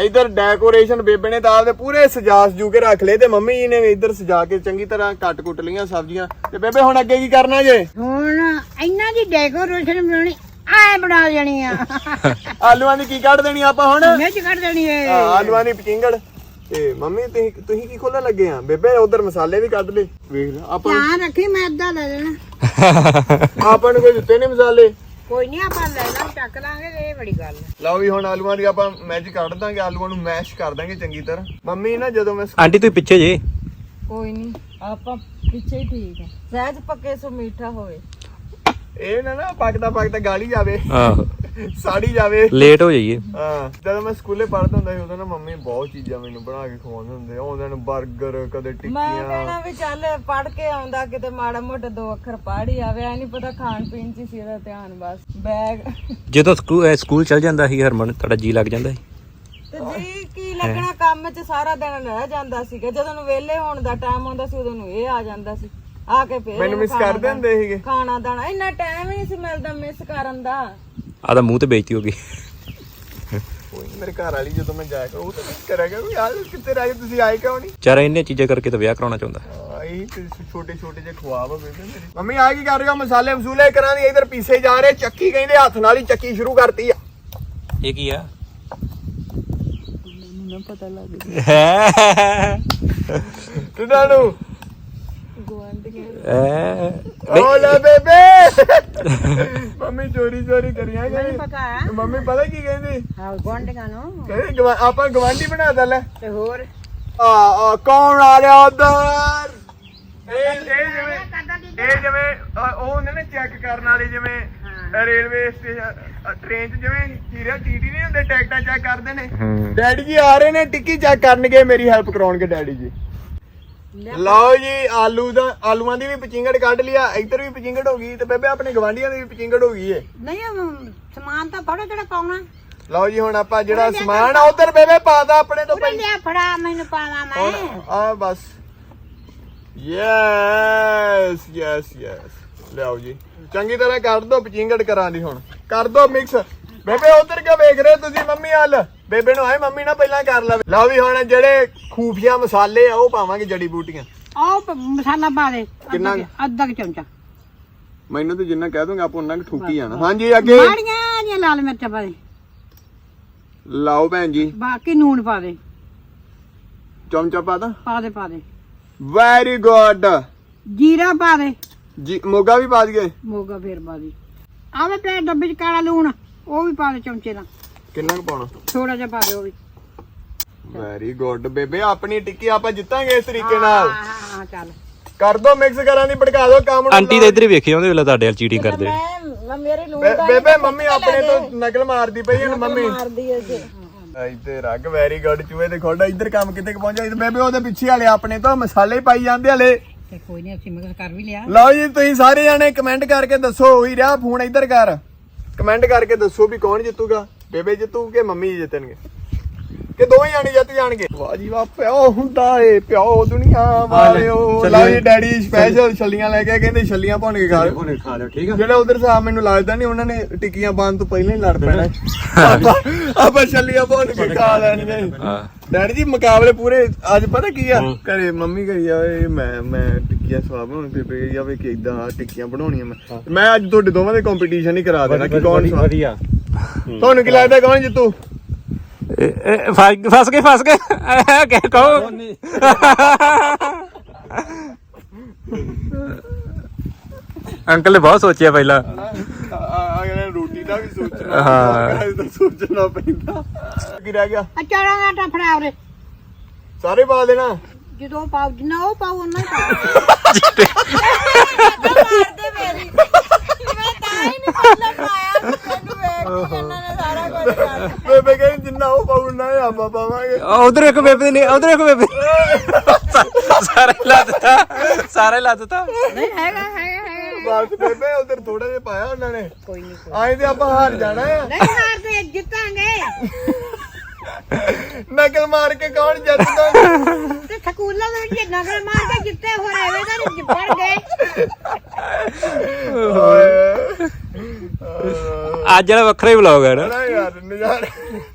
Speaker 2: ਇਧਰ ਡੈਕੋਰੇਸ਼ਨ ਬੇਬੇ ਨੇ ਤਾਂ ਆਪਦੇ ਪੂਰੇ ਸਜਾ ਸਜੂ ਕੇ ਰੱਖ ਲਏ ਤੇ ਮੰਮੀ ਜੀ ਨੇ ਇਧਰ ਸਜਾ ਕੇ ਚੰਗੀ ਤਰ੍ਹਾਂ ਕੱਟ ਕੁੱਟ ਲਈਆਂ ਸਬਜ਼ੀਆਂ। ਤੇ ਬੇਬੇ ਹੁਣ ਅੱਗੇ ਕੀ ਕਰਨਾ ਜੇ?
Speaker 3: ਹੁਣ ਇਹਨਾਂ ਦੀ ਡੈਕੋਰੇਸ਼ਨ ਬਣਾਉਣੀ ਆਏ ਬਣਾ ਦੇਣੀ ਆ।
Speaker 2: ਆਲੂਆਂ ਦੀ ਕੀ ਕੱਢ ਦੇਣੀ ਆਪਾਂ ਹੁਣ?
Speaker 3: ਮਿਰਚ ਕੱਢ ਦੇਣੀ ਏ?
Speaker 2: ਹਾਂ, ਆਲੂਆਂ ਦੀ ਪਕਿੰਗੜ ਤੇ ਮੰਮੀ ਤੁਸੀਂ ਤੁਸੀਂ ਕੀ ਖੋਲਣ ਲੱਗੇ ਆ? ਬੇਬੇ ਉਧਰ ਮਸਾਲੇ ਵੀ ਕੱਢ ਲਏ। ਵੇਖ ਲੈ ਆਪਾਂ
Speaker 3: ਧਿਆਨ ਰੱਖੀ ਮੈਂ ਅੱਧਾ ਲੈ ਲੈਣਾ।
Speaker 2: ਆਪਾਂ ਨੂੰ ਕੋਈ ਦਿੱਤੇ ਨਹੀਂ ਮਸਾਲੇ।
Speaker 3: ਕੋਈ ਨਹੀਂ ਆਪਾਂ ਲੈ ਲਾਂ ਚੱਕ ਲਾਂਗੇ ਇਹ ਬੜੀ ਗੱਲ ਹੈ
Speaker 2: ਲਓ ਵੀ ਹੁਣ ਆਲੂਆਂ ਦੀ ਆਪਾਂ ਮੈਚ ਕੱਢ ਦਾਂਗੇ ਆਲੂਆਂ ਨੂੰ ਮੈਸ਼ ਕਰ ਦਾਂਗੇ ਚੰਗੀ ਤਰ੍ਹਾਂ। ਮੰਮੀ ਨਾ ਜਦੋਂ ਮੈਂ
Speaker 1: ਆਂਟੀ ਤੂੰ ਪਿੱਛੇ ਜੇ।
Speaker 4: ਕੋਈ ਨਹੀਂ ਆਪਾਂ ਪਿੱਛੇ ਹੀ ਠੀਕ ਆ। ਸਹਿਜ ਪੱਕੇ ਸੋ ਮਿੱਠਾ ਹੋਵੇ।
Speaker 2: ਇਹ ਨਾ ਨਾ ਪੱਕਦਾ ਪੱਕਦਾ ਗਾਲੀ ਜਾਵੇ।
Speaker 1: ਆਹੋ।
Speaker 2: ਸਾੜੀ ਜਾਵੇ।
Speaker 1: ਲੇਟ ਹੋ ਜਾਈਏ।
Speaker 2: ਹਾਂ ਜਦੋਂ ਮੈਂ ਸਕੂਲੇ ਪੜ੍ਹਦਾ ਹੁੰਦਾ ਸੀ ਉਦੋਂ ਨਾ ਮੰਮੀ ਬਹੁਤ ਚੀਜ਼ਾਂ ਮੈਨੂੰ ਬਣਾ ਕੇ ਖਵਾਉਂਦੇ ਹੁੰਦੇ ਉਹਨਾਂ ਨੂੰ 버ਗਰ ਕਦੇ
Speaker 4: ਮੈਂ
Speaker 2: ਟਿੱਕੀਆਂ।
Speaker 4: ਕਹਿਣਾ ਵੀ ਚੱਲ ਪੜ ਕੇ ਆਉਂਦਾ ਕਿਤੇ ਮਾੜਾ ਮੋਟਾ ਦੋ ਅੱਖਰ ਪੜ੍ਹ ਹੀ ਆਵੇ ਐ ਨਹੀਂ ਪਤਾ ਖਾਣ ਪੀਣ ਚ ਸੀ ਇਹਦਾ ਧਿਆਨ ਬਸ। ਬੈਗ।
Speaker 1: ਜਦੋਂ ਸਕੂਲ ਚਲ ਜਾਂਦਾ ਸੀ ਹਰਮਨ ਤੁਹਾਡਾ ਜੀ ਲੱਗ ਜਾਂਦਾ ਸੀ?
Speaker 4: ਤੇ ਜੀ ਕੀ ਲੱਗਣਾ ਕੰਮ 'ਚ ਸਾਰਾ ਦਿਨ ਰਹਿ ਜਾਂਦਾ ਸੀਗਾ। ਜਦੋਂ ਨੂੰ ਵਿਹਲੇ ਹੋਣ ਦਾ ਟਾਈਮ ਹੁੰਦਾ ਸੀ ਉਦੋਂ ਨੂੰ ਇਹ ਆ ਜਾਂਦਾ ਸੀ। ਆ ਕੇ ਫੇਰ
Speaker 2: ਮੈਨੂੰ ਮਿਸ
Speaker 4: ਖਾਣਾ
Speaker 2: ਕਰਦੇ ਹੁੰਦੇ ਸੀਗੇ।
Speaker 4: ਖਾਣਾ ਦਾਣਾ ਇੰਨਾ ਟਾਈਮ ਹੀ ਨਹੀਂ ਸੀ ਮਿਲਦਾ ਮਿਸ ਕਰਨ ਦਾ।
Speaker 1: ਆਦਾ ਮੂੰਹ ਤੇ ਬੇਇੱਜ਼ਤੀ ਹੋ ਗਈ।
Speaker 2: ਕੋਈ ਨੀ, ਮੇਰੇ ਘਰ ਵਾਲੀ ਜਦੋਂ ਮੈਂ ਜਾਇਆ ਕਰ ਉਹ ਤਾਂ ਮਿਸ ਕਰਿਆ ਕਰ ਯਾਰ ਕਿੱਥੇ ਰਹਿ ਗਏ ਤੁਸੀਂ ਆਏ ਕਿਉਂ ਨਹੀਂ
Speaker 1: ਚਾਰਾ ਇੰਨੇ ਚੀਜ਼ਾਂ ਕਰਕੇ ਤਾਂ ਵਿਆਹ ਕਰਾਉਣਾ ਚਾਹੁੰਦਾ।
Speaker 2: ਆਈ ਤੇ ਛੋਟੇ ਛੋਟੇ ਜਿਹੇ ਖਵਾਬ ਬੇਬੇ ਮੇਰੀ। ਮੰਮੀ ਆ ਕੀ ਕਰ ਰਹੇ ਹੋ? ਮਸਾਲੇ ਮਸੂਲੇ ਕਰਾਂ ਦੀ ਇਧਰ ਪੀਸੇ ਜਾ ਰਹੇ ਚੱਕੀ ਕਹਿੰਦੇ ਹੱਥ ਨਾਲ ਹੀ ਚੱਕੀ ਸ਼ੁਰੂ ਕਰਤੀ ਆ।
Speaker 1: ਇਹ ਕੀ ਆ?
Speaker 4: ਮੈਨੂੰ ਪਤਾ ਲੱਗ
Speaker 1: ਹੈ?
Speaker 2: ਕਿਦਾਂ ਨੂੰ
Speaker 1: ਐ
Speaker 2: ਓ ਲੈ ਬੇਬੇ। ਮੰਮੀ ਚੋਰੀ ਚੋਰੀ ਕਰੀਆਂ ਗਈ।
Speaker 3: ਹੈ
Speaker 2: ਮੰਮੀ ਪਤਾ ਕੀ ਕਹਿੰਦੀ?
Speaker 3: ਹਾਂ ਗੋਂਡੀਆਂ ਨੂੰ।
Speaker 2: ਕਹਿੰਦੀ ਗਵਾ- ਆਪਾਂ ਗਵਾਂਢੀ ਬਣਾ ਤਾ ਲੈ।
Speaker 3: ਤੇ ਹੋਰ?
Speaker 2: ਆ ਆ ਕੌਣ ਆ ਰਿਹਾ ਉਧਰ? ਇਹ ਇਹ ਜਿਵੇਂ ਇਹ ਜਿਵੇਂ ਅ, ਉਹ ਹੁੰਦੇ ਨੇ ਚੈੱਕ ਕਰਨ ਵਾਲੇ ਜਿਵੇਂ ਅ, ਰੇਲਵੇ ਸਟੇਸ਼ਨ ਟ੍ਰੇਨ 'ਚ ਜਿਵੇਂ ਹੀਰਿਆ ਟੀਟੀ ਨਹੀਂ ਹੁੰਦੇ ਟਿਕਟਾਂ ਚੈੱਕ ਕਰਦੇ ਨੇ।
Speaker 1: ਹੂੰ।
Speaker 2: ਡੈਡੀ ਜੀ ਆ ਰਹੇ ਨੇ ਟਿੱਕੀ ਚੈੱਕ ਕਰਨਗੇ ਮੇਰੀ ਹੈਲਪ ਕਰਾਉਣਗੇ ਡੈਡੀ ਜੀ। ਲਓ ਜੀ ਆਲੂ ਦਾ ਆਲੂਆਂ ਦੀ ਵੀ ਪਚਿੰਗੜ ਕੱਢ ਲਿਆ ਇੱਧਰ ਵੀ ਪਚਿੰਗੜ ਹੋ ਗਈ ਤੇ ਬੇਬੇ ਆਪਣੇ ਗਵਾਂਢੀਆਂ ਦੀ ਵੀ ਪਚਿੰਗੜ ਹੋ ਗਈ ਏ।
Speaker 3: ਨਹੀਂ ਉਹ ਸਮਾਨ ਤਾਂ ਫੜੋ ਜਿਹੜਾ ਪਾਉਣਾ।
Speaker 2: ਲਓ ਜੀ ਹੁਣ ਆਪਾਂ ਜਿਹੜਾ ਸਮਾਨ ਆ ਉਧਰ ਬੇਬੇ ਪਾਦਾ ਆਪਣੇ ਤੋਂ ਪਹਿਲਾਂ
Speaker 3: ਲਿਆ ਫੜਾ ਮੈਨੂੰ ਪਾਵਾਂ ਮੈਂ।
Speaker 2: ਆ ਬਸ। ਯੈਸ ਯੈਸ ਯੈਸ ਲਿਆਓ ਜੀ। ਚੰਗੀ ਤਰ੍ਹਾਂ ਕਰ ਦੋ ਪਚਿੰਗੜ ਕਰਾਂ ਦੀ ਹੁਣ। ਕਰ ਦੋ ਮਿਕਸ ਬੇਬੇ ਉਧਰ ਕਿਉਂ ਵੇਖ ਰਹੇ ਤੁਸੀਂ ਮੰਮੀ ਹਲ ਬੇਬੇ ਨੂੰ ਆਏ ਮੰਮੀ ਨਾ ਪਹਿਲਾਂ ਕਰ ਲਵੇ। ਲਓ ਵੀ ਹੁਣ ਜਿਹੜੇ ਖੂਫੀਆ ਮਸਾਲੇ ਆ ਉਹ ਪਾਵਾਂਗੇ ਜੜੀ ਬੂਟੀਆਂ।
Speaker 3: ਆਹ ਪ- ਮਸਾਲਾ ਪਾ ਦੇ। ਅੱਧਾ
Speaker 2: ਕਿੰਨਾ?
Speaker 3: ਕੁ- ਅੱਧਾ ਕੁ ਚਮਚਾ।
Speaker 2: ਮੈਨੂੰ ਤੇ ਜਿੰਨਾ ਕਹਿ ਦੂੰਗਾ ਆਪਾਂ ਉਹਨਾਂ ਕੁ ਠੂਕੀ ਜਾਣਾ। ਹਾਂਜੀ ਅੱਗੇ।
Speaker 3: ਮਾੜੀਆਂ ਜੀਆਂ ਲਾਲ ਮਿਰਚਾਂ ਪਾ ਦੇ।
Speaker 2: ਲਾਓ ਭੈਣ ਜੀ।
Speaker 3: ਬਾਕੀ ਨੂਣ ਪਾ ਦੇ।
Speaker 2: ਚਮਚਾ ਪਾ ਦਾਂ?
Speaker 3: ਪਾ ਦੇ ਪਾ ਦੇ।
Speaker 2: ਵੈਰੀ ਗੁੱਡ
Speaker 3: ਜੀਰਾ ਪਾ ਦੇ।
Speaker 2: ਜੀ ਮੋਗਾ ਵੀ ਪਾ ਦਈਏ।
Speaker 3: ਮੋਗਾ ਫੇਰ ਪਾ ਦੇ। ਆਵੇ ਪਲੇ ਡੱਬੇ ਚ ਕਾਲਾ ਲੂਣ ਉਹ ਵੀ ਪਾ ਦੇ ਚਮਚੇ ਨਾਲ।
Speaker 2: ਕਿੰਨਾ ਕੁ ਪਾਉਣਾ?
Speaker 3: ਥੋੜਾ ਜਿਹਾ ਪਾ ਦੇ ਉਹ ਵੀ।
Speaker 2: ਵੈਰੀ ਗੁੱਡ ਬੇਬੇ ਆਪਣੀ ਟਿੱਕੀ ਆਪਾਂ ਜਿੱਤਾਂਗੇ ਇਸ ਤਰੀਕੇ ਨਾਲ।
Speaker 3: ਹਾਂ ਹਾਂ ਹਾਂ ਚੱਲ।
Speaker 2: ਕਰ ਦੋ ਮਿਕਸ ਕਰਾਂ ਦੀ ਭੜਕਾ ਦੋ ਕੰਮ ਨੂੰ
Speaker 1: ਆਂਟੀ ਤਾਂ ਇੱਧਰ ਹੀ ਵੇਖੀ ਆਉਂਦੇ ਵੇਲੇ ਤੁਹਾਡੇ ਨਾਲ ਚੀਟਿੰਗ ਕਰਦੇ।
Speaker 4: ਮੈਂ ਮੇਰੇ ਲੂਣ
Speaker 2: ਬੇ- ਬੇਬੇ ਮੰਮੀ ਆਪਣੇ ਤੋਂ ਨਕਲ ਮਾਰਦੀ ਪਈ ਹੈ ਮੰਮੀ।
Speaker 4: ਮਾਰਦੀ ਐ ਜੇ।
Speaker 2: ਇੱਥੇ ਰੱਗ ਵੈਰੀ ਗੁੱਡ ਚੂਹੇ ਦੇ ਖੋਡਾ ਇੱਧਰ ਕੰਮ ਕਿਤੇ ਕੁ ਪਹੁੰਚਿਆ? ਇੱਧਰ ਬੇਬੇ ਉਹਦੇ ਪਿੱਛੇ ਵਾਲੇ ਆਪਣੇ ਤੋਂ ਮਸਾਲੇ ਪਾਈ ਜਾਂਦੇ ਹਲੇ
Speaker 3: ਤੇ ਕੋਈ ਨਹੀਂ ਅਸੀਂ ਮਿਕਸ ਕਰ ਵੀ ਲਿਆ।
Speaker 2: ਲਓ ਜੀ ਤੁਸੀਂ ਸਾਰੇ ਜਾਣੇ ਕਮੈਂਟ ਕਰਕੇ ਦੱਸੋ ਹੋਈ ਰਿਹਾ ਫੋਨ ਇੱਧਰ ਕਰ। ਕਮੈਂਟ ਕਰਕੇ ਦੱਸੋ ਵੀ ਕੌਣ ਜਿੱਤੂਗਾ। ਬੇਬੇ ਜਿੱਤੂ ਕਿ ਮੰਮੀ ਜਿੱਤਣਗੇ? ਕਿ ਦੋਵੇਂ ਜਾਣੇ ਜਿੱਤ ਜਾਣਗੇ? ਵਾਹ ਜੀ ਵਾਹ ਪਿਓ ਹੁੰਦਾ ਏ ਪਿਓ ਦੁਨੀਆ ਵਾਲਿਓ। ਲਓ ਜੀ ਡੈਡੀ ਸਪੈਸ਼ਲ ਛੱਲੀਆਂ ਲੈ ਕੇ ਕਹਿੰਦੇ ਛੱਲੀਆਂ ਭੁੰਨ ਕੇ ਖਾ ਲਿਓ
Speaker 1: ਖਾ ਲਿਓ ਠੀਕ
Speaker 2: ਜਿਹੜਾ ਉਧਰ ਸਾਹਿਬ ਮੈਨੂੰ ਲੱਗਦਾ ਨਹੀਂ ਉਹਨਾਂ ਨੇ ਟਿੱਕੀਆਂ ਪਾਉਣ ਤੋਂ ਪਹਿਲਾਂ ਹੀ ਲੜ ਪੈਣਾ। ਆਪਾਂ ਆਪਾਂ ਛੱਲੀਆਂ ਭੁੰਨ ਕੇ ਖਾ ਲੈਣੀਆਂ
Speaker 1: ਹਾਂ।
Speaker 2: ਡੈਡੀ ਜੀ ਮੁਕਾਬਲੇ ਪੂਰੇ ਅੱਜ ਪਤਾ ਕੀ ਆ? ਘਰੇ ਮੰਮੀ ਆ ਇਹ ਮੈਂ ਮੈਂ ਟਿੱਕੀਆਂ ਸਵਾਬ ਬਣਾਉਣ ਤੇ ਪਈ ਜਾਵੇ ਕਿ ਇਦਾਂ ਟਿੱਕੀਆਂ ਬਣਾਉਣੀਆਂ ਮੈਂ। ਮੈਂ ਅੱਜ ਤੁਹਾਡੇ ਦੋਵਾਂ ਦੇ ਕੰਪੀਟੀਸ਼ਨ ਹੀ ਕਰਾ ਦੇਣਾ ਕਿ ਕੌਣ
Speaker 1: ਵਧੀਆ
Speaker 2: ਤੁਹਾਨੂੰ ਕੀ ਲੱਗਦਾ ਕੌਣ ਜਿੱਤੂ?
Speaker 1: ਫਸ ਗਏ ਫਸ ਗਏ ਐ ਕਹਿ। ਕਹੋ ਅੰਕਲ ਨੇ ਬਹੁਤ ਸੋਚਿਆ ਪਹਿਲਾਂ।
Speaker 2: ਅਗਲੇ ਰੋਟੀ ਦਾ ਵੀ ਸੋਚਣਾ
Speaker 1: ਹਾਂ।
Speaker 2: ਹਾਂ ਤਾਂ ਸੋਚਣਾ ਪੈਂਦਾ। ਕੀ ਰਹਿ ਗਿਆ?
Speaker 3: ਅਚਾਰਾਂ ਦਾ ਫੜਾ ਉਰੇ।
Speaker 2: ਸਾਰੇ ਪਾ ਦੇਣਾ।
Speaker 3: ਜਦੋਂ ਪਾਉ ਜਿੰਨਾ ਉਹ ਪਾਉ ਉਹਨਾਂ ਹੀ ਪਾਉ।
Speaker 4: ਮਾਰਦੇ ਮੇਰੀ ਮੈਂ ਤਾਂ ਹੀ ਨਹੀਂ ਪਹਿਲਾਂ ਪਾਇਆ ਮੈਨੂੰ ਵੇਖ ਕੇ ਇਹਨਾਂ ਨੇ ਸਾਰਾ ਕੁਝ ਕਰ
Speaker 2: ਬੇਬੇ ਕਹਿੰਦੀ ਜਿੰਨਾ ਉਹ ਪਾਵਾਂਗੇ।
Speaker 1: ਉਧਰ ਇੱਕ ਬੇਬੇ ਨੇ ਉਧਰ ਇੱਕ ਬੇਬੇ ਸਾਰੇ ਲੱਦਤਾ ਸਾਰੇ ਲੱਦਤਾ
Speaker 3: ਨਹੀਂ ਹੈਗਾ ਹੈਗਾ ਹੈਗਾ
Speaker 2: ਬਸ ਬੇਬੇ ਉਧਰ ਥੋੜਾ ਜਿਹਾ ਪਾਇਆ ਉਹਨਾਂ ਨੇ।
Speaker 3: ਕੋਈ ਨਹੀਂ
Speaker 2: ਆਏ ਤੇ ਆਪਾਂ ਹਾਰ ਜਾਣਾ ਆ।
Speaker 3: ਨਹੀਂ ਹਾਰਦੇ ਜਿੱਤਾਂਗੇ।
Speaker 2: ਨਕਲ ਮਾਰ ਕੇ ਕੌਣ ਜਿੱਤਦਾ?
Speaker 3: ਤੇ ਸਕੂਲਾਂ ਦੇ ਵਿੱਚ ਨਗਰ ਮਾਰ ਕੇ ਜਿੱਤੇ ਹੋਰ ਐਵੇਂ ਤਾਂ ਨਹੀਂ ਪੜ ਗਏ
Speaker 1: ਅੱਜ ਵਾਲਾ ਵੱਖਰਾ ਹੀ ਵਲੌਗ ਹੈ ਨਾ।
Speaker 2: ਨਾ ਯਾਰ ਨਜ਼ਾਰਾ।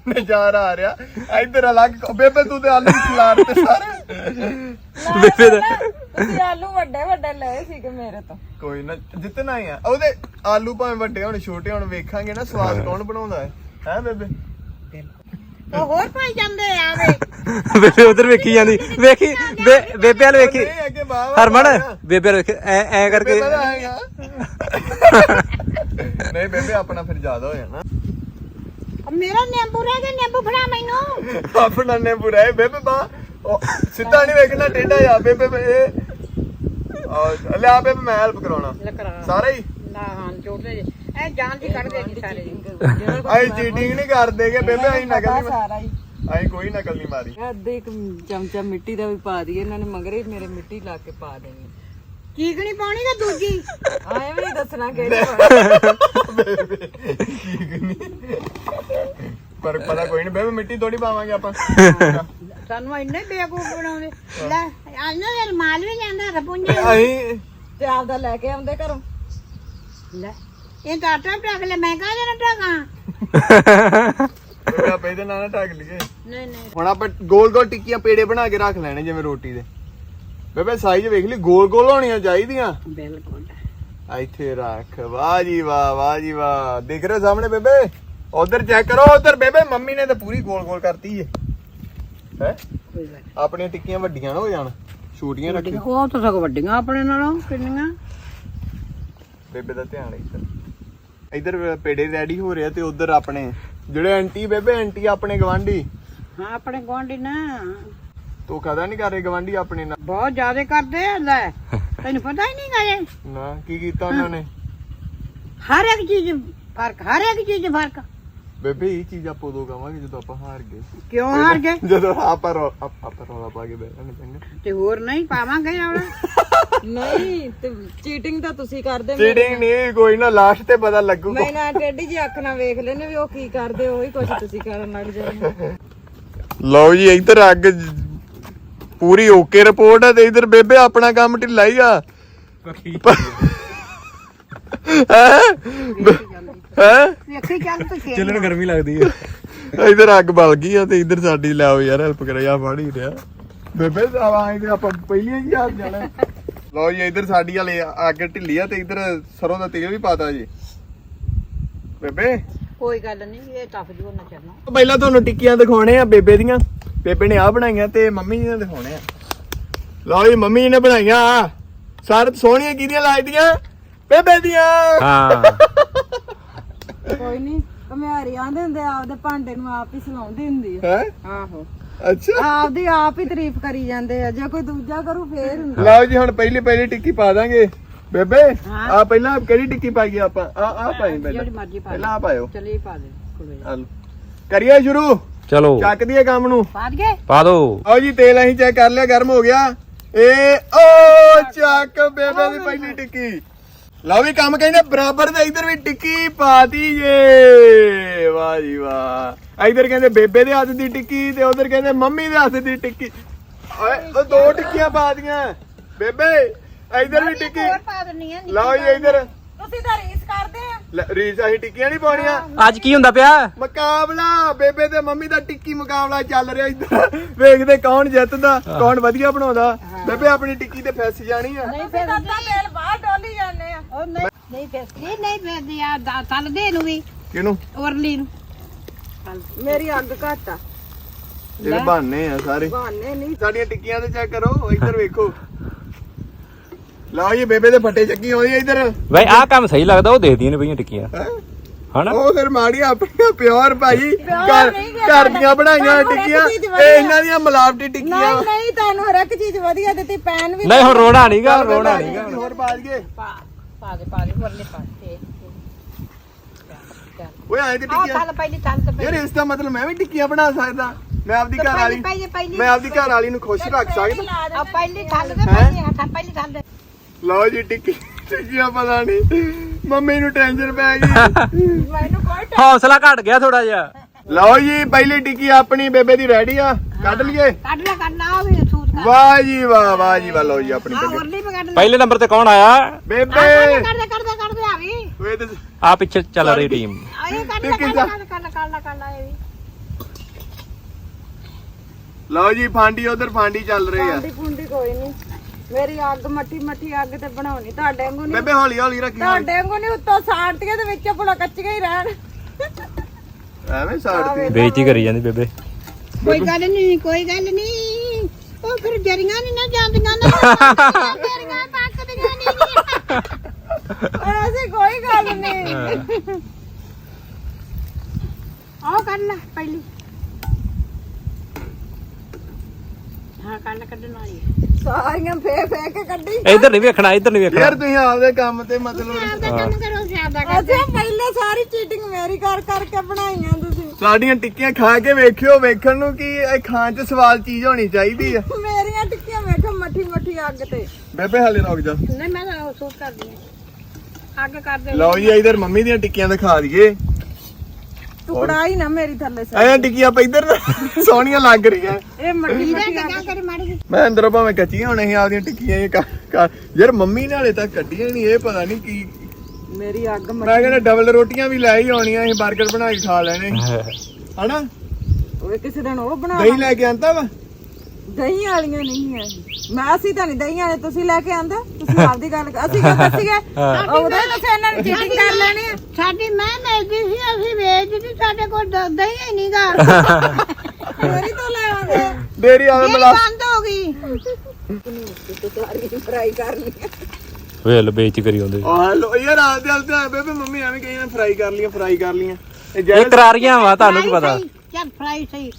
Speaker 2: ਨਜ਼ਾਰਾ ਆ ਰਿਹਾ। ਇੱਧਰ ਅਲੱਗ ਬੇਬੇ ਤੂੰ ਤੇ ਆਲੂ ਖਿਲਾਰ ਤੇ ਸਾਰੇ।
Speaker 1: ਬੇਬੇ ਦਾ
Speaker 4: ਤੁਸੀਂ ਆਲੂ ਵੱਡੇ ਵੱਡੇ ਲਏ ਸੀਗੇ ਮੇਰੇ ਤੋਂ।
Speaker 2: ਕੋਈ ਨਾ ਜਿੱਤਣਾ ਹੀ ਆ। ਉਹਦੇ ਆਲੂ ਭਾਵੇਂ ਵੱਡੇ ਹੋਣ ਛੋਟੇ ਹੋਣ ਵੇਖਾਂਗੇ ਨਾ ਸਵਾਦ ਕੌਣ ਬਣਾਉਂਦਾ ਹੈ। ਹੈ ਬੇਬੇ?
Speaker 3: ਉਹ ਹੋਰ ਪਾਈ ਜਾਂਦੇ ਆਵੇ।
Speaker 1: ਬੇਬੇ ਉਧਰ ਵੇਖੀ ਜਾਂਦੀ। ਵੇਖੀ ਬੇਬੇ ਵਾਲ ਵੇਖੀ। ਹਰਮਨ ਬੇਬੇ ਵੇਖੀ। ਐ ਐ ਕਰਕੇ
Speaker 2: ਨਹੀਂ ਬੇਬੇ ਆਪਣਾ ਫਿਰ ਜ਼ਿਆਦਾ ਹੋ ਜਾਣਾ
Speaker 3: ਮੇਰਾ ਨਿੰਬੂ ਰਹਿ ਗਿਆ ਨਿੰਬੂ ਫੜਾ ਮੈਨੂੰ।
Speaker 2: ਆਪਣਾ ਨੇ ਬੁਰਾ ਹੈ ਬੇਬੇ ਬਾ ਉਹ ਸਿੱਧਾ ਨਹੀਂ ਵੇਖਣਾ ਟੇਢਾ ਆ ਬੇਬੇ ਇਹ। ਆ ਲੈ ਆ ਬੇਬੇ ਮੈਂ ਹੈਲਪ ਕਰਾਉਣਾ। ਸਾਰਾ ਹੀ?
Speaker 3: ਨਾ ਹਾਂ ਜੋੜੇ ਜਿਹੇ। ਇਹ ਜਾਨ ਦੀ ਕੱਢ ਦੇਗੀ ਸਾਰੇ। ਦੀ
Speaker 2: ਅਸੀਂ ਚੀਟਿੰਗ ਨਹੀਂ ਕਰਦੇਗੇ ਬੇਬੇ ਅਸੀਂ ਨਕਲ ਨਹੀਂ
Speaker 4: ਸਾਰਾ ਹੀ।
Speaker 2: ਅਸੀਂ ਕੋਈ ਨਕਲ ਨਹੀਂ ਮਾਰੀ।
Speaker 4: ਅੱਧੇ ਇੱਕ ਚਮਚਾ ਮਿੱਟੀ ਦਾ ਵੀ ਪਾ ਦਈਏ ਇਹਨਾਂ ਨੇ ਮਗਰੇ ਮੇਰੇ ਮਿੱਟੀ ਲਾ ਕੇ ਪਾ ਦੇਣੀ।
Speaker 3: ਚੀਕਣੀ ਪਾਉਣੀ ਕਿ ਦੂਜੀ?
Speaker 4: ਆਏ ਵੀ ਨਹੀਂ ਦੱਸਣਾ ਕਿਹੜੀ ਪਾਉਣੀ।
Speaker 2: ਪਰ ਪਤਾ ਕੋਈ ਨਹੀਂ ਬੇਬੇ ਮਿੱਟੀ ਥੋੜੀ ਪਾਵਾਂਗੇ ਆਪਾਂ।
Speaker 3: ਸਾਨੂੰ ਇੰਨੇ ਬੇਵਕੂਫ ਬਣਾਉਂਦੇ। ਲੈ ਆਨਾ ਯਾਰ ਮਾਲ ਵੀ ਜਾਂਦਾ ਰਪੁੰਜੇ
Speaker 2: ਅਸੀਂ
Speaker 4: ਤੇ ਆਪਦਾ ਲੈ ਕੇ ਆਉਂਦੇ ਘਰੋਂ।
Speaker 3: ਲੈ ਇਹ ਤਾਂ ਆਟਾ ਟਕ ਲੈ ਮੈਂ ਕਹਾਂ ਜਰਾ ਟਾਕਾਂ
Speaker 2: ਬੇਬੇ ਆਪਾਂ ਇਹਦੇ ਨਾਲ ਨਾ ਢੱਕ ਲਈਏ।
Speaker 3: ਨਹੀਂ ਨਹੀਂ।
Speaker 2: ਹੁਣ ਆਪਾਂ ਗੋਲ ਗੋਲ ਟਿੱਕੀਆਂ ਪੇੜੇ ਬਣਾ ਕੇ ਰੱਖ ਲੈਣੇ ਜਿਵੇਂ ਰੋਟੀ ਦੇ। ਬੇਬੇ ਸਾਈਜ਼ ਵੇਖ ਲਈ ਗੋਲ ਗੋਲ ਹੋਣੀਆਂ ਚਾਹੀਦੀਆਂ।
Speaker 3: ਬਿਲਕੁਲ।
Speaker 2: ਇੱਥੇ ਰੱਖ ਵਾਹ ਜੀ ਵਾਹ ਵਾਹ ਜੀ ਵਾਹ। ਦਿਖ ਰਹੇ ਸਾਹਮਣੇ ਬੇਬੇ? ਉਧਰ ਚੈੱਕ ਕਰੋ ਉਧਰ ਬੇਬੇ ਮੰਮੀ ਨੇ ਤਾਂ ਪੂਰੀ ਗੋਲ ਗੋਲ ਕਰਤੀ ਹੈ? ਹੈ ਆਪਣੀਆਂ ਟਿੱਕੀਆਂ ਵੱਡੀਆਂ ਨਾ ਹੋ ਜਾਣ ਛੋਟੀਆਂ ਰੱਖੀ
Speaker 3: ਉਹ ਤਾਂ ਸਗੋਂ ਵੱਡੀਆਂ ਆਪਣੇ ਨਾਲੋਂ ਕਿੰਨੀਆਂ?
Speaker 2: ਬੇਬੇ ਦਾ ਧਿਆਨ ਇੱਧਰ। ਇੱਧਰ ਪੇੜੇ ਰੈਡੀ ਹੋ ਰਿਹਾ ਤੇ ਉਧਰ ਆਪਣੇ। ਜਿਹੜੇ ਆਂਟੀ ਬੇਬੇ ਆਂਟੀ ਆਪਣੇ ਗਵਾਂਢੀ
Speaker 3: ਹਾਂ ਆਪਣੇ ਗੁਆਂਢੀ ਨਾ।
Speaker 2: ਤੋ ਕਦਾ ਨਹੀਂ ਕਰ ਰਹੇ ਗਵਾਂਢੀ ਆਪਣੇ ਨਾਲ?
Speaker 3: ਬਹੁਤ ਜ਼ਿਆਦਾ ਕਰਦੇ ਆ ਲੈ ਤੈਨੂੰ ਪਤਾ ਹੀ ਨਹੀਂ ਗਏ
Speaker 2: ਨਾ ਕੀ ਕੀਤਾ ਉਹਨਾਂ ਨੇ?
Speaker 3: ਹਰ ਇੱਕ ਚੀਜ਼ ਫ਼ਰਕ ਹਰ ਇੱਕ ਚੀਜ਼ ਫ਼ਰਕ।
Speaker 2: ਬੇਬੇ ਇਹ ਚੀਜ਼ ਆਪਾਂ ਉਦੋਂ ਕਵਾਂਗੇ ਜਦੋਂ ਆਪਾਂ ਹਾਰ ਗਏ
Speaker 3: ਕਿਉਂ ਹਾਰ ਗਏ?
Speaker 2: ਜਦੋਂ ਆਪਾਂ ਰੌ- ਆਪ- ਰੌਲਾ ਪਾ ਕੇ ਬੈਠਾਂਗੇ ਚੰਗਾ
Speaker 3: ਤੇ ਹੋਰ ਨਹੀਂ ਪਾਵਾਂਗੇ ਹੁਣ।
Speaker 4: ਨਹੀਂ ਤੇ ਚੀਟਿੰਗ ਤਾਂ ਤੁਸੀਂ ਕਰਦੇ
Speaker 2: ਚੀਟਿੰਗ ਨਹੀਂ ਕੋਈ ਨਾ ਲਾਸਟ ਤੇ ਪਤਾ ਲੱਗੂਗਾ
Speaker 4: ਮੈਂ ਨਾ ਟੇਢੀ ਜੀ ਅੱਖ ਨਾਲ ਵੇਖ ਲੈਨੇ ਵੀ ਉਹ ਕੀ ਕਰਦੇ ਉਹੀ ਕੁਝ ਤੁਸੀਂ ਕਰਨ ਲੱਗ ਜਾਂਦੇ
Speaker 2: ਲਓ ਜੀ ਇੱਧਰ ਅੱਗ ਪੂਰੀ ਓਕੇ ਰਿਪੋਰਟ ਹੈ ਤੇ ਇੱਧਰ ਬੇਬੇ ਆਪਣਾ ਕੰਮ ਢਿੱਲਾ ਹੀ ਆ। ਹੈ
Speaker 3: ਵੇਖੀ ਚੱਲ ਤੂੰ ਛੇ
Speaker 1: ਚੱਲਣ ਗਰਮੀ ਲੱਗਦੀ ਹੈ
Speaker 2: ਇੱਧਰ ਅੱਗ ਬਲ ਗਈ ਆ ਤੇ ਇੱਧਰ ਸਾਡੀ ਲਿਆਓ ਯਾਰ ਹੈਲਪ ਕਰਾ ਜਾ ਫੜ ਹੀ ਰਿਹਾ ਬੇਬੇ ਆਵਾਂ ਇੱਧਰ ਆਪਾਂ ਪਹਿਲੀਆਂ ਹੀ ਹੱਥ ਜਾਣਾ। ਲਓ ਜੀ ਇੱਧਰ ਸਾਡੀ ਵਾਲੇ ਅੱਗ ਢਿੱਲੀ ਆ ਤੇ ਇੱਧਰ ਸਰੋਂ ਦਾ ਤੇਲ ਵੀ ਪਾਤਾ ਜੀ। ਬੇਬੇ?
Speaker 3: ਕੋਈ ਗੱਲ ਨਹੀਂ ਇਹ ਟੱਪ ਜੂ ਨਾ
Speaker 2: ਪਹਿਲਾਂ ਤੁਹਾਨੂੰ ਟਿੱਕੀਆਂ ਦਿਖਾਉਣੇ ਆ ਬੇਬੇ ਦੀਆਂ। ਬੇਬੇ ਨੇ ਆ ਬਣਾਈਆਂ ਤੇ ਮੰਮੀ ਜੀ ਨੇ ਦਿਖਾਉਣੇ ਆ। ਲਓ ਜੀ ਮੰਮੀ ਜੀ ਨੇ ਬਣਾਈਆਂ। ਸਾਰ ਸੋਹਣੀਆਂ ਕਿਹਦੀਆਂ ਲੱਗਦੀਆਂ? ਬੇਬੇ ਦੀਆਂ।
Speaker 1: ਹਾਂ।
Speaker 4: ਕੋਈ ਨਹੀਂ ਕਮਿਆਰੀ ਆਂਦੇ ਹੁੰਦੇ ਆਪਦੇ ਭਾਂਡੇ ਨੂੰ ਆਪ ਹੀ ਸਲਾਉਂਦੀ ਹੁੰਦੀ ਆ।
Speaker 2: ਹੈ?
Speaker 4: ਆਹੋ।
Speaker 2: ਅੱਛਾ।
Speaker 4: ਆਪਦੀ ਆਪ ਹੀ ਤਾਰੀਫ ਕਰੀ ਜਾਂਦੇ ਆ ਜੇ ਕੋਈ ਦੂਜਾ ਕਰੂ ਫੇਰ ਹੁੰਦਾ।
Speaker 2: ਲਓ ਜੀ ਹੁਣ ਪਹਿਲੀ ਪਹਿਲੀ ਟਿੱਕੀ ਪਾ ਦਾਂਗੇ। ਬੇਬੇ। ਆ ਪਹਿਲਾਂ ਕਿਹੜੀ ਟਿੱਕੀ ਪਾਈਏ ਆਪਾਂ? ਆ ਆ ਪਾਈ ਪਹਿਲਾਂ।
Speaker 3: ਜਿਹੜੀ ਮਰਜ਼ੀ ਪਾ
Speaker 2: ਪਹਿਲਾਂ ਆ ਪਾਇਓ।
Speaker 3: ਚਲੀ ਪਾ ਦੇ
Speaker 2: ਲਓ। ਕਰੀਏ ਸ਼ੁਰੂ।
Speaker 1: ਚਲੋ।
Speaker 2: ਚੱਕ ਦਈਏ ਕੰਮ ਨੂੰ।
Speaker 3: ਪਾ ਦਈਏ?
Speaker 1: ਪਾ ਦੋ।
Speaker 2: ਆਓ ਜੀ ਤੇਲ ਅਸੀਂ ਚੈੱਕ ਕਰ ਲਿਆ ਗਰਮ ਹੋ ਗਿਆ। ਏ ਓ ਚੱਕ ਬੇਬੇ ਦੀ ਪਹਿਲੀ ਟਿੱਕੀ। ਲਓ ਵੀ ਕੰਮ ਕਹਿੰਦੇ ਬਰਾਬਰ ਤੇ ਇਧਰ ਵੀ ਟਿੱਕੀ ਪਾਤੀ ਜੇ ਵਾਹ ਜੀ ਵਾਹ। ਇਧਰ ਕਹਿੰਦੇ ਬੇਬੇ ਦੇ ਹੱਥ ਦੀ ਟਿੱਕੀ ਤੇ ਉਧਰ ਕਹਿੰਦੇ ਮੰਮੀ ਦੇ ਹੱਥ ਦੀ ਟਿੱਕੀ। ਓਏ ਉਹ ਦੋ ਟਿੱਕੀਆਂ ਪਾਤੀਆਂ ਬੇਬੇ ਇਧਰ ਵੀ ਟਿੱਕੀ।
Speaker 3: ਹੋਰ ਪਾ ਦਿੰਨੀ ਆ
Speaker 2: ਲਓ ਜੀ ਇਧਰ।
Speaker 4: ਤੁਸੀਂ ਤਾਂ ਰੀਸ ਕਰਦੇ ਆ।
Speaker 2: ਰੀਸ ਅਸੀਂ ਟਿੱਕੀਆਂ ਨਹੀਂ ਪਾਉਣੀਆਂ?
Speaker 1: ਅੱਜ ਕੀ ਹੁੰਦਾ ਪਿਆ?
Speaker 2: ਮੁਕਾਬਲਾ! ਬੇਬੇ ਤੇ ਮੰਮੀ ਦਾ ਟਿੱਕੀ ਮੁਕਾਬਲਾ ਚੱਲ ਰਿਹਾ ਇੱਧਰ। ਵੇਖਦੇ ਕੌਣ ਜਿੱਤਦਾ ਕੌਣ ਵਧੀਆ ਬਣਾਉਂਦਾ। ਬੇਬੇ ਆਪਣੀ ਟਿੱਕੀ ਤੇ ਫੈਸ ਜਾਣੀ ਆ।
Speaker 3: ਨਹੀਂ ਫਿਰ
Speaker 4: ਤਾਂ ਤੇਲ ਬਾਹਰ ਡੋਲੀ ਜਾਂਦੇ ਆ।
Speaker 3: ਉਹ ਨਹੀਂ ਨਹੀਂ ਫੇਸਦੀ ਨਹੀਂ ਫੇਸਦੀ ਆ ਦਾ- ਤਲ ਦੇ ਨੂੰ ਵੀ।
Speaker 2: ਕਿਹਨੂੰ?
Speaker 3: ਉਰਲੀ ਨੂੰ।
Speaker 4: ਮੇਰੀ ਅੱਗ ਘੱਟ ਆ।
Speaker 2: ਜਿਹੜੇ ਬਹਾਨੇ ਆ ਸਾਰੇ।
Speaker 4: ਬਹਾਨੇ ਨਹੀਂ।
Speaker 2: ਸਾਡੀਆਂ ਟਿੱਕੀਆਂ ਤੇ ਚੈੱਕ ਕਰੋ ਇੱਧਰ ਵੇਖੋ। ਲਓ ਜੀ ਬੇਬੇ ਦੇ ਫੱਟੇ ਚੱਕੀ ਹੋਈ ਇੱਧਰ।
Speaker 1: ਬਈ ਆਹ ਕੰਮ ਸਹੀ ਲੱਗਦਾ ਉਹ ਦੇਖਦੀਆਂ ਨੇ ਪਈਆਂ ਟਿੱਕੀਆਂ? ਹਨਾ?
Speaker 2: ਉਹ ਫਿਰ ਮਾੜੀਆਂ ਆਪਣੀਆਂ ਪਿਓਰ ਭਾਈ ਘਰ ਦੀਆਂ ਬਣਾਈਆਂ ਟਿੱਕੀਆਂ ਇਹ। ਇਹਨਾਂ ਦੀਆਂ ਮਿਲਾਵਟੀ ਟਿੱਕੀਆਂ।
Speaker 4: ਨਹੀਂ ਨਹੀਂ ਤੁਹਾਨੂੰ ਹਰ ਇੱਕ ਚੀਜ਼ ਵਧੀਆ ਦਿੱਤੀ ਪੈਨ ਵੀ
Speaker 1: ਨਹੀਂ ਹੁਣ ਰੋਣਾ ਨਹੀਂਗਾ
Speaker 2: ਚੱਲ
Speaker 1: ਰੋਣਾ ਨਹੀਂਗਾ
Speaker 2: ਹੋਰ ਪਾ ਦਈਏ
Speaker 3: ਪਾ ਪਾ ਦੇ ਪਾ ਦੇ ਉਰਲੀ ਪਾ ਦੇ
Speaker 2: ਓਏ ਆਏ ਤੇ
Speaker 3: ਆ
Speaker 2: ਟਿੱਕੀਆਂ।
Speaker 3: ਤਲ ਪਹਿਲੀ ਤਲ ਤੇ
Speaker 2: ਯਾਰ ਇਸ ਦਾ ਮਤਲਬ ਮੈਂ ਵੀ ਟਿੱਕੀਆਂ ਬਣਾ ਸਕਦਾ। ਮੈਂ ਆਪਦੀ ਘਰ ਵਾਲੀ ਮੈਂ ਆਪਦੀ ਘਰ ਵਾਲੀ ਨੂੰ ਖੁਸ਼ ਰੱਖ ਸਕਦਾ।
Speaker 3: ਆ ਪਹਿਲੀ ਤੇ ਪਹਿਲੀ ਹੱਥ ਪਹਿਲੀ ਤਲ ਦੇ
Speaker 2: ਲਓ ਜੀ ਟਿੱਕੀ ਟਿੱਕੀਆਂ ਪਤਾ ਨਹੀਂ। ਮੰਮੀ ਨੂੰ ਟੈਨਸ਼ਨ ਪੈ ਗਈ।
Speaker 4: ਮੈਨੂੰ ਕੋਈ
Speaker 1: ਹੌਸਲਾ ਘਟ ਗਿਆ ਥੋੜਾ ਜਿਹਾ।
Speaker 2: ਲਓ ਜੀ ਪਹਿਲੀ ਟਿੱਕੀ ਆਪਣੀ ਬੇਬੇ ਦੀ ਰੈਡੀ ਆ। ਕੱਢ ਲਈਏ।
Speaker 3: ਕੱਢ ਲੈ ਉਹ ਵੀ ਸੂਤ ਕਰ।
Speaker 2: ਵਾਹ ਜੀ ਵਾਹ ਵਾਹ ਜੀ ਵਾਹ ਲਓ ਜੀ ਆਪਣੀ
Speaker 3: ਆ
Speaker 2: ਟਿੱਕੀ
Speaker 3: ਉਰਲੀ ਵੀ ਕੱਢ ਲੈ
Speaker 1: ਪਹਿਲੇ ਨੰਬਰ ਤੇ ਕੌਣ ਆਇਆ?
Speaker 2: ਬੇਬੇ।
Speaker 3: ਕੱਢ ਦੇ ਕੱਢ ਦੇ ਕੱਢ ਦੇ ਆ ਵੀ।
Speaker 2: ਓਏ ਤੇ
Speaker 1: ਆ ਪਿੱਛੇ ਚੱਲ ਰਹੀ ਟੀਮ
Speaker 3: ਕੱਢ ਲੈ
Speaker 2: ਟਿੱਕੀ
Speaker 3: ਕੱਢ
Speaker 2: ਜਾ।
Speaker 3: ਲੈ ਕੱਢ ਲੈ ਕੱਢ ਲੈ ਕੱਢ ਲੈ ਇਹ ਵੀ।
Speaker 2: ਲਓ ਜੀ ਫਾਂਡੀ ਉਧਰ ਫਾਂਡੀ ਚੱਲ ਰਹੀ ਆ।
Speaker 4: ਫੁੰਡੀ ਫੁੰਡੀ ਕੋਈ ਨਹੀਂ। ਮੇਰੀ ਅੱਗ ਮੱਠੀ ਮੱਠੀ ਅੱਗ ਤੇ ਬਣਾਉਣੀ ਤੁਹਾਡੇ ਵਾਂਗੂ ਨਹੀਂ।
Speaker 2: ਬੇਬੇ ਹੌਲੀ ਹੌਲੀ ਰੱਖੀ
Speaker 4: ਤੁਹਾਡੇ ਵਾਂਗੂ ਨਹੀਂ ਉੱਤੋਂ ਸਾੜਤੀਆਂ ਤੇ ਵਿੱਚੋਂ ਭੁਲਾ ਕੱਚੀਆਂ ਹੀ ਰਹਿਣ।
Speaker 2: ਐਵੇਂ ਸਾੜਦੀ
Speaker 1: ਬੇਇੱਜ਼ਤੀ ਕਰੀ ਜਾਂਦੀ ਬੇਬੇ।
Speaker 3: ਕੋਈ ਗੱਲ ਨਹੀਂ ਕੋਈ ਗੱਲ ਨਹੀਂ। ਉਹ ਫਿਰ ਜਰੀਆਂ ਨਹੀਂ ਨਾ ਜਾਂਦੀਆਂ ਨਾ। ਜਰੀਆਂ ਪੱਕਦੀਆਂ ਨਹੀਂ
Speaker 4: ਐਸੀ ਕੋਈ ਗੱਲ ਨਹੀਂ।
Speaker 3: ਆਹ ਕੱਢ ਲੈ ਪਹਿਲੀ। ਹਾਂ ਕੱਢ ਲੈ ਕੱਢਣ ਵਾਲੀ ਹੈ
Speaker 4: ਸਾਰੀਆਂ ਫੇ ਫੇ ਕੇ ਕੱਢੀ।
Speaker 1: ਇੱਧਰ ਨਹੀਂ ਵੇਖਣਾ ਇੱਧਰ ਨਹੀਂ ਵੇਖਣਾ।
Speaker 2: ਯਾਰ ਤੁਸੀਂ ਆਪਦੇ ਕੰਮ ਤੇ ਮਤਲਬ
Speaker 3: ਆਪਦਾ ਕੰਮ ਕਰੋ ਕਰ
Speaker 4: ਅੱਛਾ ਪਹਿਲੇ ਸਾਰੀ ਚੀਟਿੰਗ ਮੇਰੀ ਕਰ ਕਰਕੇ ਬਣਾਈਆਂ ਤੁਸੀਂ।
Speaker 2: ਸਾਡੀਆਂ ਟਿੱਕੀਆਂ ਖਾ ਕੇ ਵੇਖਿਓ ਵੇਖਣ ਨੂੰ ਕੀ ਇਹ ਖਾਣ 'ਚ ਸਵਾਦ ਚੀਜ਼ ਹੋਣੀ ਚਾਹੀਦੀ ਆ।
Speaker 4: ਮੇਰੀਆਂ ਟਿੱਕੀਆਂ ਵੇਖੋ ਮੱਠੀ ਮੱਠੀ ਅੱਗ ਤੇ।
Speaker 2: ਬੇਬੇ ਹਾਲੇ ਰੁਕ ਜਾ।
Speaker 3: ਨਹੀਂ ਮੈਂ ਤਾਂ ਸੂਟ ਕਰਦੀ ਹਾਂ। ਅੱਗ ਕਰ ਦੇ
Speaker 2: ਲਓ ਜੀ ਇਧਰ ਮੰਮੀ ਦੀਆਂ ਟਿੱਕੀਆਂ ਦਿਖਾ ਦਈਏ।
Speaker 4: ਟੁਕੜਾ ਹੀ ਨਾ ਮੇਰੀ ਥੱਲੇ ਸੇ
Speaker 2: ਐ ਟਿੱਕੀਆਂ ਪਾ ਇੱਧਰ ਸੋਹਣੀਆਂ ਲੱਗ ਰਹੀਆਂ।
Speaker 4: ਇਹ ਮੱਠੀ
Speaker 3: ਵੀਰੇ
Speaker 4: ਮੱਠੀ
Speaker 3: ਕਿਆ ਕਰੇ ਮਾੜੀ ਜਿਹੀ?
Speaker 2: ਮੈਂ ਅੰਦਰੋਂ ਭਾਵੇਂ ਕੱਚੀਆਂ ਹੁਣ ਅਸੀਂ ਆਪਦੀਆਂ ਟਿੱਕੀਆਂ ਇਹ ਕਰ- ਕਰ- ਯਾਰ ਮੰਮੀ ਨੇ ਹਲੇ ਤੱਕ ਕੱਢੀਆਂ ਨਹੀਂ ਇਹ ਪਤਾ ਨਹੀਂ ਕੀ।
Speaker 4: ਮੇਰੀ ਅੱਗ
Speaker 2: ਮੈਂ ਕਹਿੰਦਾ ਡਬਲ ਰੋਟੀਆਂ ਵੀ ਲੈ ਹੀ ਆਉਣੀਆਂ ਅਸੀਂ 버ਗਰ ਬਣਾ ਕੇ ਖਾ ਲੈਣੇ ਹਨਾ?
Speaker 4: ਕਿਸੇ ਦਿਨ ਉਹ ਬਣਾ
Speaker 2: ਦਹੀਂ ਲੈ ਕੇ ਆਂਦਾ ਵਾ?
Speaker 4: ਦਹੀਂ ਵਾਲੀਆਂ ਨਹੀਂ ਹੈ। ਮੈਂ ਅਸੀਂ ਤਾਂ ਨਹੀਂ ਦਹੀਂ ਵਾਲੇ ਤੁਸੀਂ ਲੈ ਕੇ ਆਂਦੇ ਤੁਸੀਂ ਆਪਦੀ ਗੱਲ ਅਸੀਂ ਕਿਉਂ ਦੱਸੀਏ ਉਹਦੇ ਤੁਸੀਂ ਇਹਨਾਂ ਨੂੰ ਚੀਟਿੰਗ ਕਰ ਲੈਣੀ ਆ
Speaker 3: ਸਾਡੀ ਮੈਂ ਵੇਚਦੀ ਸੀ ਅਸੀਂ ਵੇਚਦੀ ਸਾਡੇ ਕੋਲ ਦੁੱਧ ਹੀ ਨਹੀਂਗਾ
Speaker 4: ਮੇਰੀ ਤੋਂ ਲੈ ਆਉਂਦੇ।
Speaker 2: ਡੇਰੀ ਆਵੇ
Speaker 3: ਇਹ
Speaker 2: ਮਲਾ
Speaker 3: ਬੰਦ ਹੋ ਗਈ।
Speaker 4: ਫਰਾਈ ਕਰ ਲਈ
Speaker 1: ਵੇਲ ਬੇਇੱਜ਼ਤੀ ਕਰੀ ਆਉਂਦੇ
Speaker 2: ਆ ਹੈਲੋ ਯਾਰ ਆਦੇ ਆਦੇ ਆ ਬੇਬੇ ਮੰਮੀ ਐਵੇਂ ਕਹੀ ਫਰਾਈ ਕਰ ਲੀਆਂ ਫਰਾਈ ਕਰ ਲੀਆਂ ਇਹ
Speaker 1: ਇਹ ਕਰਾਰੀਆਂ ਵਾ ਤੁਹਾਨੂੰ ਕੀ ਪਤਾ?
Speaker 3: ਚੱਲ ਫਰਾਈ ਸਹੀ।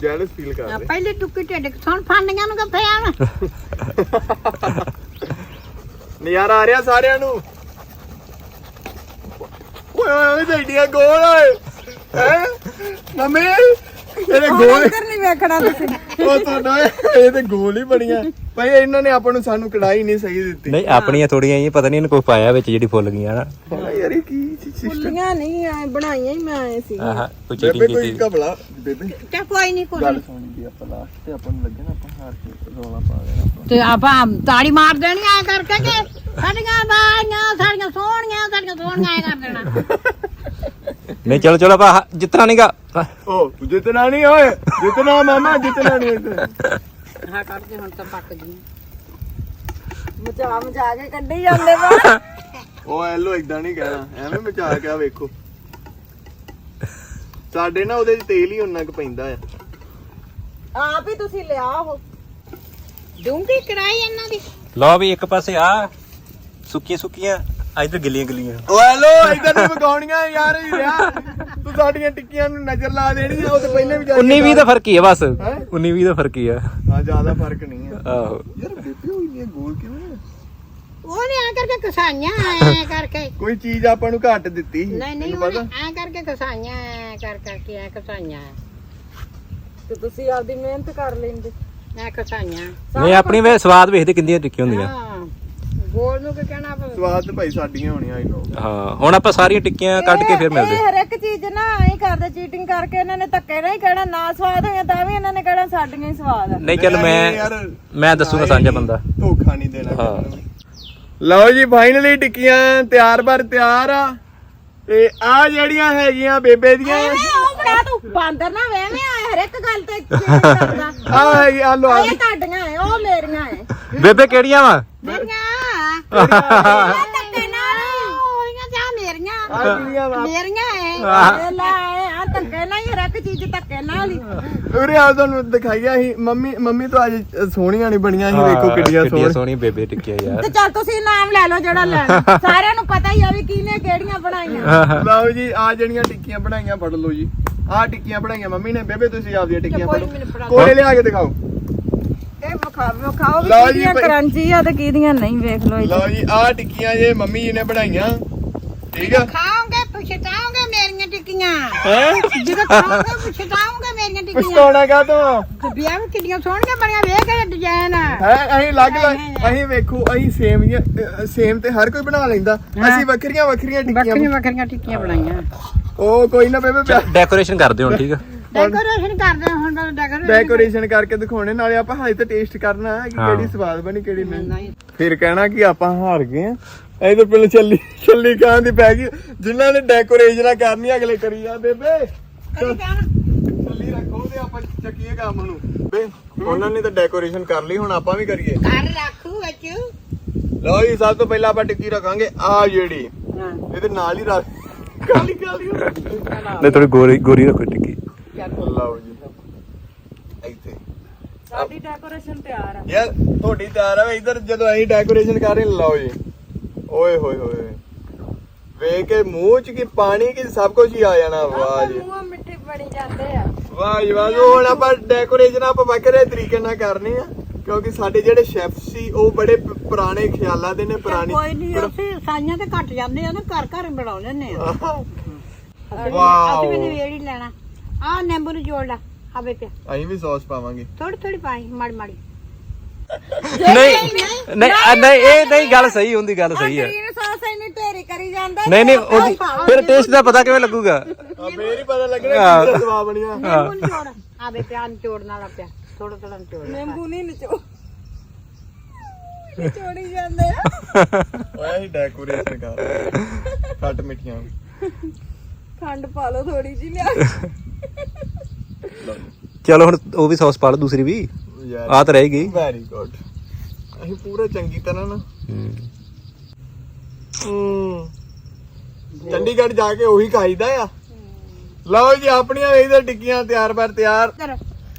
Speaker 2: ਜੈਲਸ ਫੀਲ ਕਰ
Speaker 3: ਆ,
Speaker 2: ਰਹੇ।
Speaker 3: ਪਹਿਲੀ ਟੁੱਕੀ ਢਿੱਡ ਸੁਣ ਫਾਂਡੀਆਂ ਨੂੰ ਗੱਫੇ ਆਣ
Speaker 2: ਨਜ਼ਾਰਾ ਆ ਰਿਹਾ ਸਾਰਿਆਂ ਨੂੰ। ਓਏ ਓਏ ਓਏ ਤੇ ਇੰਡੀਆ ਗੋਲ ਓਏ। ਹੈ? ਮੰਮੀ ਇਹਦੇ ਗੋਲ
Speaker 4: ਇੱਧਰ ਨਹੀਂ ਵੇਖਣਾ ਤੁਸੀਂ।
Speaker 2: ਉਹ ਤੁਹਾਡਾ ਇਹ ਤੇ ਗੋਲ ਹੀ ਬਣੀਆਂ। ਭਾਈ ਇਹਨਾਂ ਨੇ ਆਪਾਂ ਨੂੰ ਸਾਨੂੰ ਕੜਾਈ ਨਹੀਂ ਸਹੀ ਦਿੱਤੀ।
Speaker 1: ਨਹੀਂ ਆਪਣੀਆਂ ਥੋੜੀਆਂ ਇਹ ਪਤਾ ਨਹੀਂ ਇਹਨੂੰ ਕੋਈ ਪਾਇਆ ਵਿੱਚ ਜਿਹੜੀ ਫੁੱਲ ਗਈਆਂ ਨਾ।
Speaker 2: ਹਾਂ ਯਾਰ ਇਹ ਕੀ ਸਿਸਟਮ
Speaker 4: ਫੁੱਲੀਆਂ ਨਹੀਂ ਐ ਬਣਾਈਆਂ ਹੀ ਮੈਂ ਆਏ ਸੀ
Speaker 1: ਆਹ ਕੋਈ
Speaker 2: ਬੇਬੇ
Speaker 1: ਚੀਟਿੰਗ
Speaker 2: ਕੋਈ
Speaker 1: ਕੀਤੀ।
Speaker 2: ਕਬਲਾ ਬੇਬੇ।
Speaker 3: ਚੱਲ ਕੋਈ ਨਹੀਂ ਕੋਈ
Speaker 2: ਗੱਲ ਸੁਣੀ ਦੀ ਆਪਾਂ ਲਾਸਟ ਤੇ ਆਪਾਂ ਨੂੰ ਲੱਗੇ ਨਾ ਆਪਾਂ ਹਾਰ ਕੇ ਰੋਲਾ ਪਾ ਦੇਣਾ ਆਪਾਂ।
Speaker 3: ਤੇ ਆਪਾਂ ਤਾੜੀ ਮਾਰ ਦੇਣੀ ਐ ਕਰਕੇ ਕਿ ਸਾਡੀਆਂ ਬਾਈਆਂ ਸਾਡੀਆਂ ਸੋਹਣੀਆਂ ਸਾਡੀਆਂ ਸੋਹਣੀਆਂ ਐ ਕਰ ਦੇਣਾ।
Speaker 1: ਨਹੀਂ ਚਲੋ ਚਲੋ ਆਪਾਂ ਹ- ਜਿੱਤਣਾ ਨਹੀਂਗਾ
Speaker 2: ਓ ਜਿਤਨਾ ਨਹੀਂ ਓਏ ਜਿਤਨਾ ਮਾਮਾ ਜਿਤਨਾ ਨਹੀਂ
Speaker 3: ਹਾਂ ਕਰਦੇ ਹੁਣ ਤਾਂ ਪੱਕ ਗਈ।
Speaker 4: ਮਚਾ ਮਚਾ ਕੇ ਕੱਢੀ ਜਾਂਦੇ ਵਾ।
Speaker 2: ਉਹ ਐਲੋ ਇਦਾਂ ਨਹੀਂ ਕਹਿਣਾ ਐਵੇਂ ਮਚਾ ਕੇ ਆ ਵੇਖੋ। ਸਾਡੇ ਨਾ ਉਹਦੇ ਚ ਤੇਲ ਹੀ ਉਨਾ ਕੁ ਪੈਂਦਾ ਆ।
Speaker 4: ਆਪ ਹੀ ਤੁਸੀਂ ਲਿਆ ਉਹ
Speaker 3: ਡੂੰਗੀ ਕੜਾਈ ਇਹਨਾਂ ਦੀ।
Speaker 1: ਲਓ ਵੀ ਇੱਕ ਪਾਸੇ ਆ ਸੁੱਕੀਆਂ ਸੁੱਕੀਆਂ ਇਧਰ ਗਿੱਲੀਆਂ ਗਿੱਲੀਆਂ।
Speaker 2: ਓ ਐਲੋ ਇਦਾਂ ਨਹੀਂ ਮਗਾਉਣੀਆਂ ਯਾਰ ਹੀ ਰਿਹਾ ਤੂੰ ਸਾਡੀਆਂ ਟਿੱਕੀਆਂ ਨੂੰ ਨਜ਼ਰ ਲਾ ਦੇਣੀ ਆ ਉਹ ਤੇ ਪਹਿਲੇ ਵੀ ਜਾ
Speaker 1: 19 20 ਦਾ ਫ਼ਰਕ ਹੀ ਆ ਬਸ।
Speaker 2: ਹੈਂ?
Speaker 1: 19 20 ਦਾ ਫ਼ਰਕ ਹੀ ਆ।
Speaker 2: ਹਾਂ ਜ਼ਿਆਦਾ ਫ਼ਰਕ ਨਹੀਂ ਆ।
Speaker 1: ਆਹੋ।
Speaker 2: ਯਾਰ ਬੇਬੇ ਹੋਈ ਨਹੀਂ ਗੋਲ ਕਿਵੇਂ ਆ?
Speaker 3: ਉਹਨੇ ਆ ਕਰਕੇ ਕਸਾਈਆਂ ਐ ਕਰਕੇ।
Speaker 2: ਕੋਈ ਚੀਜ਼ ਆਪਾਂ ਨੂੰ ਘੱਟ ਦਿੱਤੀ
Speaker 3: ਨਹੀਂ ਨਹੀਂ ਉਹਨੇ ਐ ਕਰਕੇ ਕਸਾਈਆਂ ਐ ਕਰ ਕਰਕੇ ਐ ਕਸਾਈਆਂ
Speaker 4: ਤੇ ਤੁਸੀਂ ਆਪਦੀ ਮਿਹਨਤ ਕਰ ਲੈਂਦੇ।
Speaker 3: ਐ ਕਸਾਈਆਂ
Speaker 1: ਨਹੀਂ ਆਪਣੀ ਵੇ ਸਵਾਦ ਵੇਖਦੇ ਕਿੰਨੀਆਂ ਟਿੱਕੀਆਂ ਹੁੰਦੀਆਂ।
Speaker 3: ਹਾਂ। ਗੋਲ ਨੂੰ ਕੀ ਕਹਿਣਾ ਆਪਾਂ?
Speaker 2: ਸਵਾਦ ਤਾਂ ਭਾਈ ਸਾਡੀਆਂ ਹੋਣੀਆਂ ਆਈ ਲੋ
Speaker 1: ਹਾਂ ਹੁਣ ਆਪਾਂ ਸਾਰੀਆਂ ਟਿੱਕੀਆਂ ਕੱਢ ਕੇ ਫਿਰ ਮਿਲਦੇ
Speaker 4: ਇਹ ਹਰ ਇੱਕ ਚੀਜ਼ ਨਾ ਐਂ ਕਰਦੇ ਚੀਟਿੰਗ ਕਰਕੇ ਇਹਨਾਂ ਨੇ ਧੱਕੇ ਨਾਲ ਹੀ ਕਹਿਣਾ ਨਾ ਸਵਾਦ ਹੋਇਆ ਤਾਂ ਵੀ ਇਹਨਾਂ ਨੇ ਕਹਿਣਾ ਸਾਡੀਆਂ ਹੀ ਸਵਾਦ ਆ।
Speaker 1: ਨਹੀਂ ਚੱਲ ਮੈਂ ਮੈਂ ਦੱਸੂਗਾ ਸਾਂਝਾ ਬੰਦਾ।
Speaker 2: ਧੋਖਾ ਨਹੀਂ ਦੇਣਾ
Speaker 1: ਹਾਂ।
Speaker 2: ਕਿਸੇ ਨੂੰ। ਲਓ ਜੀ ਫਾਈਨਲੀ ਟਿੱਕੀਆਂ ਤਿਆਰ ਬਰ ਤਿਆਰ ਆ। ਤੇ ਆ ਜਿਹੜੀਆਂ ਹੈਗੀਆਂ ਬੇਬੇ ਦੀਆਂ।
Speaker 4: ਉਹ ਬਣਾ ਤੂੰ। ਬਾਂਦਰ ਨਾ ਵੇਵੇਂ ਆ ਹਰ ਇੱਕ ਗੱਲ ਤੇ cheating ਕਰਦਾ।
Speaker 2: ਆ ਹੈਗੀ ਆ ਲੋ ਆ
Speaker 4: ਇਹ ਤੁਹਾਡੀਆਂ ਐ ਉਹ ਮੇਰੀਆਂ ਐ
Speaker 1: ਬੇਬੇ ਕਿਹੜੀਆਂ ਵਾ?
Speaker 3: ਮੇਰੀਆਂ ਇਹ ਧੱਕੇ ਨਾਲ ਹੋਈਆਂ ਜਾਂ ਮੇਰੀਆਂ
Speaker 2: ਆ ਜਿਹੜੀਆਂ ਵਾ
Speaker 3: ਮੇਰੀਆਂ ਐ
Speaker 4: ਇਹ ਲੈ ਆ ਧੱਕੇ ਨਾਲ ਹੀ ਹਰ ਇੱਕ ਚੀਜ਼ ਧੱਕੇ ਨਾਲ ਹੀ
Speaker 2: ਉਰੇ ਆ ਤੁਹਾਨੂੰ ਦਿਖਾਈਆ ਸੀ। ਮੰਮੀ ਮੰਮੀ ਤਾਂ ਅੱਜ ਸੋਹਣੀਆਂ ਨਹੀਂ ਬਣੀਆਂ ਸੀ ਵੇਖੋ ਕਿੱਡੀਆਂ ਸੋਹਣੀਆਂ
Speaker 1: ਸੋਹਣੀਆਂ ਬੇਬੇ ਟਿੱਕੀਆਂ ਯਾਰ।
Speaker 4: ਤੇ ਚੱਲ ਤੁਸੀਂ ਨਾਮ ਲੈ ਲਓ ਜਿਹੜਾ ਲੈਣਾ। ਸਾਰਿਆਂ ਨੂੰ ਪਤਾ ਹੀ ਆ ਵੀ ਕਿਹਨੇ ਕਿਹੜੀਆਂ ਬਣਾਈਆਂ।
Speaker 2: ਲਓ ਜੀ ਆ ਜਿਹੜੀਆਂ ਟਿੱਕੀਆਂ ਬਣਾਈਆਂ ਫੜ ਲਓ ਜੀ। ਆ ਟਿੱਕੀਆਂ ਬਣਾਈਆਂ ਮੰਮੀ ਨੇ। ਬੇਬੇ ਤੁਸੀਂ ਆਪਦੀਆਂ ਟਿੱਕੀਆਂ ਫੜਾ। ਕੋਲੇ ਲਿਆ ਕੇ ਦਿਖਾਓ।
Speaker 4: ਇਹ ਵਿਖਾ ਵਿਖਾਓ ਵੀ
Speaker 2: ਲਓ ਜੀ
Speaker 4: ਕਿਹਦੀਆਂ
Speaker 2: ਭਾਈ।
Speaker 4: ਕਰੰਚੀ ਆ ਤੇ ਕਿਹਦੀਆਂ ਨਹੀਂ ਵੇਖ ਲਓ ਇੱਥੇ।
Speaker 2: ਲਓ ਜੀ ਆ ਟਿੱਕੀਆਂ ਜੇ ਮੰਮੀ ਜੀ ਨੇ ਬਣਾਈਆਂ। ਠੀਕ ਆ?
Speaker 3: ਖਾਓਗੇ ਪੁੱਛਤਾਓਗੇ ਮੇਰੀਆਂ ਟਿੱਕੀਆਂ?
Speaker 2: ਹੈ?
Speaker 3: ਜਦੋਂ ਖਾਓਗੇ ਪੁੱਛਤਾਓਗੇ ਮੇਰੀਆਂ ਟਿੱਕੀਆਂ?
Speaker 2: ਪਛਤਾਉਣਾ ਕਾ ਤੋਂ?
Speaker 3: ਤੇ ਵਿਆਹ ਵਿੱਚ ਕਿੰਨੀਆਂ ਸੋਹਣੀਆਂ ਬਣੀਆਂ ਵੇਖ ਕੇ ਡਿਜ਼ਾਈਨ
Speaker 2: ਹੈ ਅਸੀਂ ਅਲੱਗ ਅਲੱਗ ਅਸੀਂ ਵੇਖੋ ਅਸੀਂ ਸੇਮ ਸੇਮ ਤੇ ਹਰ ਕੋਈ ਬਣਾ ਲੈਂਦਾ। ਅਸੀਂ ਵੱਖਰੀਆਂ ਵੱਖਰੀਆਂ ਟਿੱਕੀਆਂ
Speaker 3: ਵੱਖਰੀਆਂ ਵੱਖਰੀਆਂ ਟਿੱਕੀਆਂ ਬਣਾਈਆਂ।
Speaker 2: ਉਹ ਕੋਈ ਨਾ ਬੇਬੇ
Speaker 1: ਡੈਕੋਰੇਸ਼ਨ ਕਰਦੇ ਹੁਣ ਠੀਕ ਆ?
Speaker 3: ਡੈਕੋਰੇਸ਼ਨ ਕਰਦੇ ਹੁਣ ਡੈਕੋਰੇਸ਼ਨ
Speaker 2: ਡੈਕੋਰੇਸ਼ਨ ਕਰਕੇ ਦਿਖਾਉਣੇ ਨਾਲੇ ਆਪਾਂ ਹਾਲੇ ਤੇ ਟੇਸਟ ਕਰਨਾ ਹੈ ਕਿ
Speaker 1: ਹਾਂ।
Speaker 2: ਕਿਹੜੀ ਸਵਾਦ ਬਣੀ ਕਿਹੜੀ ਨਹੀਂ। ਫਿਰ ਕਹਿਣਾ ਕਿ ਆਪਾਂ ਹਾਰ ਗਏ ਆ ਇਹ ਤਾਂ ਪਹਿਲਾਂ ਚੱਲੀ ਚੱਲੀ ਕਾਂ ਦੀ ਪੈ ਗਈ। ਜਿਨ੍ਹਾਂ ਨੇ ਡੈਕੋਰੇਸ਼ਨ ਕਰਨੀ ਅਗਲੇ ਕਰੀ ਜਾ ਬੇਬੇ। ਚੱਲੀ ਰੱਖੋ ਤੇ ਆਪਾਂ ਚੱਕੀਏ ਕੰਮ ਨੂੰ। ਬੇ ਉਹਨਾਂ ਨੇ ਤਾਂ ਡੈਕੋਰੇਸ਼ਨ ਕਰ ਲਈ ਹੁਣ ਆਪਾਂ ਵੀ ਕਰੀਏ।
Speaker 3: ਘਰ ਰੱਖੂ ਵਿੱਚ।
Speaker 2: ਲਓ ਜੀ ਸਭ ਤੋਂ ਪਹਿਲਾਂ ਆਪਾਂ ਟਿੱਕੀ ਰੱਖਾਂਗੇ ਆ ਜਿਹੜੀ।
Speaker 3: ਹਾਂ।
Speaker 2: ਇਹਦੇ ਨਾਲ ਹੀ ਰੱਖ। ਕਾਲੀ ਕਾਲੀ।
Speaker 1: ਨਹੀਂ ਥੋੜੀ ਗੋਰੀ ਗੋਰੀ ਰੱਖੋ ਟਿੱਕੀ।
Speaker 2: ਲਓ ਜੀ। ਇੱਥੇ।
Speaker 4: ਸਾਡੀ ਡੈਕੋਰੇਸ਼ਨ ਤਿਆਰ ਆ।
Speaker 2: ਯਾਰ ਤੁਹਾਡੀ ਤਿਆਰ ਆ ਇਧਰ ਜਦੋਂ ਅਸੀਂ ਡੈਕੋਰੇਸ਼ਨ ਕਰ ਰਹੇ ਲਓ ਜੀ। ਓਏ ਹੋਏ ਹੋਏ। ਵੇਖ ਕੇ ਮੂੰਹ ਚ ਕੀ ਪਾਣੀ ਕੀ ਸਭ ਕੁਝ ਹੀ ਆ ਜਾਣਾ ਵਾਹ ਜੀ।
Speaker 4: ਮੂੰਹ ਮਿੱਠੇ ਬਣੀ ਜਾਂਦੇ ਆ।
Speaker 2: ਵਾਹ ਜੀ ਵਾਹ ਜੀ। ਹੁਣ ਆਪਾਂ ਡੈਕੋਰੇਸ਼ਨ ਆਪਾਂ ਵੱਖਰੇ ਤਰੀਕੇ ਨਾਲ ਕਰਨੀ ਆ ਕਿਉਂਕਿ ਸਾਡੇ ਜਿਹੜੇ ਸ਼ੈਫ ਸੀ ਉਹ ਬੜੇ ਪੁਰਾਣੇ ਖਿਆਲਾਂ ਦੇ ਨੇ ਪੁਰਾਣੀ
Speaker 3: ਕੋਈ ਨਹੀਂ ਅਸੀਂ ਸਾਈਆਂ ਤੇ ਘਟ ਜਾਂਦੇ ਆ ਨਾ ਘਰ ਘਰ ਬਣਾ ਲੈਨੇ ਆ।
Speaker 2: ਵਾਓ।
Speaker 3: ਅਸੀਂ ਵੀ ਨਵੇੜ ਹੀ ਲੈਣਾ। ਆ ਨਿੰਬੂ ਨੂੰ ਜੋੜ ਲਾ ਆਵੇ ਪਿਆ
Speaker 2: ਅਸੀਂ ਵੀ ਸੌਸ ਪਾਵਾਂਗੇ।
Speaker 3: ਥੋੜੀ ਥੋੜੀ ਪਾਈ ਮਾੜੀ ਮਾੜੀ।
Speaker 1: ਨਹੀਂ ਨਹੀਂ ਆ, ਨਹੀਂ ਇਹ ਨਹੀਂ ਗੱਲ ਸਹੀ ਹੁੰਦੀ ਗੱਲ ਸਹੀ ਹੈ
Speaker 4: ਗ੍ਰੀਨ ਸੌਸ ਇੰਨੀ ਢੇਰੀ ਕਰੀ ਜਾਂਦਾ
Speaker 1: ਨਹੀਂ ਨਹੀਂ ਉਹਦੀ ਫਿਰ ਟੇਸਟ ਦਾ ਪਤਾ ਕਿਵੇਂ ਲੱਗੂਗਾ?
Speaker 2: ਆ ਫੇਰ ਹੀ ਪਤਾ ਲੱਗਣਾ ਕਿ ਸਵਾ ਬਣੀਆਂ।
Speaker 3: ਨਿੰਬੂ ਨਿਚੋੜ ਆਵੇ ਪਿਆ ਨਿਚੋੜਨ ਵਾਲਾ ਪਿਆ ਥੋੜਾ ਥੋੜਾ ਨਿਚੋੜ
Speaker 4: ਨਿੰਬੂ ਨਹੀਂ ਨਚੋ ਨਿਚੋੜੀ ਜਾਂਦੇ ਆ।
Speaker 2: ਓਏ ਹੀ ਡੈਕੋਰੇਸ਼ਨ ਕਰ ਖੱਟ ਮਿੱਠੀਆਂ।
Speaker 4: ਖੰਡ ਪਾ ਲਓ ਥੋੜੀ ਜੀ ਲਿਆ
Speaker 1: ਚਲੋ ਹੁਣ ਉਹ ਵੀ ਸੌਸ ਪਾ ਲਓ ਦੂਸਰੀ ਵੀ।
Speaker 2: ਯਾਰ
Speaker 1: ਆ ਤਾਂ ਰਹੇਗੀ
Speaker 2: ਵੈਰੀ ਗੁੱਡ ਅਸੀਂ ਪੂਰਾ ਚੰਗੀ ਤਰ੍ਹਾਂ ਨਾ ਹੂੰ। ਚੰਡੀਗੜ੍ਹ ਜਾ ਕੇ ਉਹੀ ਖਾਈਦਾ ਆ। ਲਓ ਜੀ ਆਪਣੀਆਂ ਇਧਰ ਟਿੱਕੀਆਂ ਤਿਆਰ ਬਰ ਤਿਆਰ।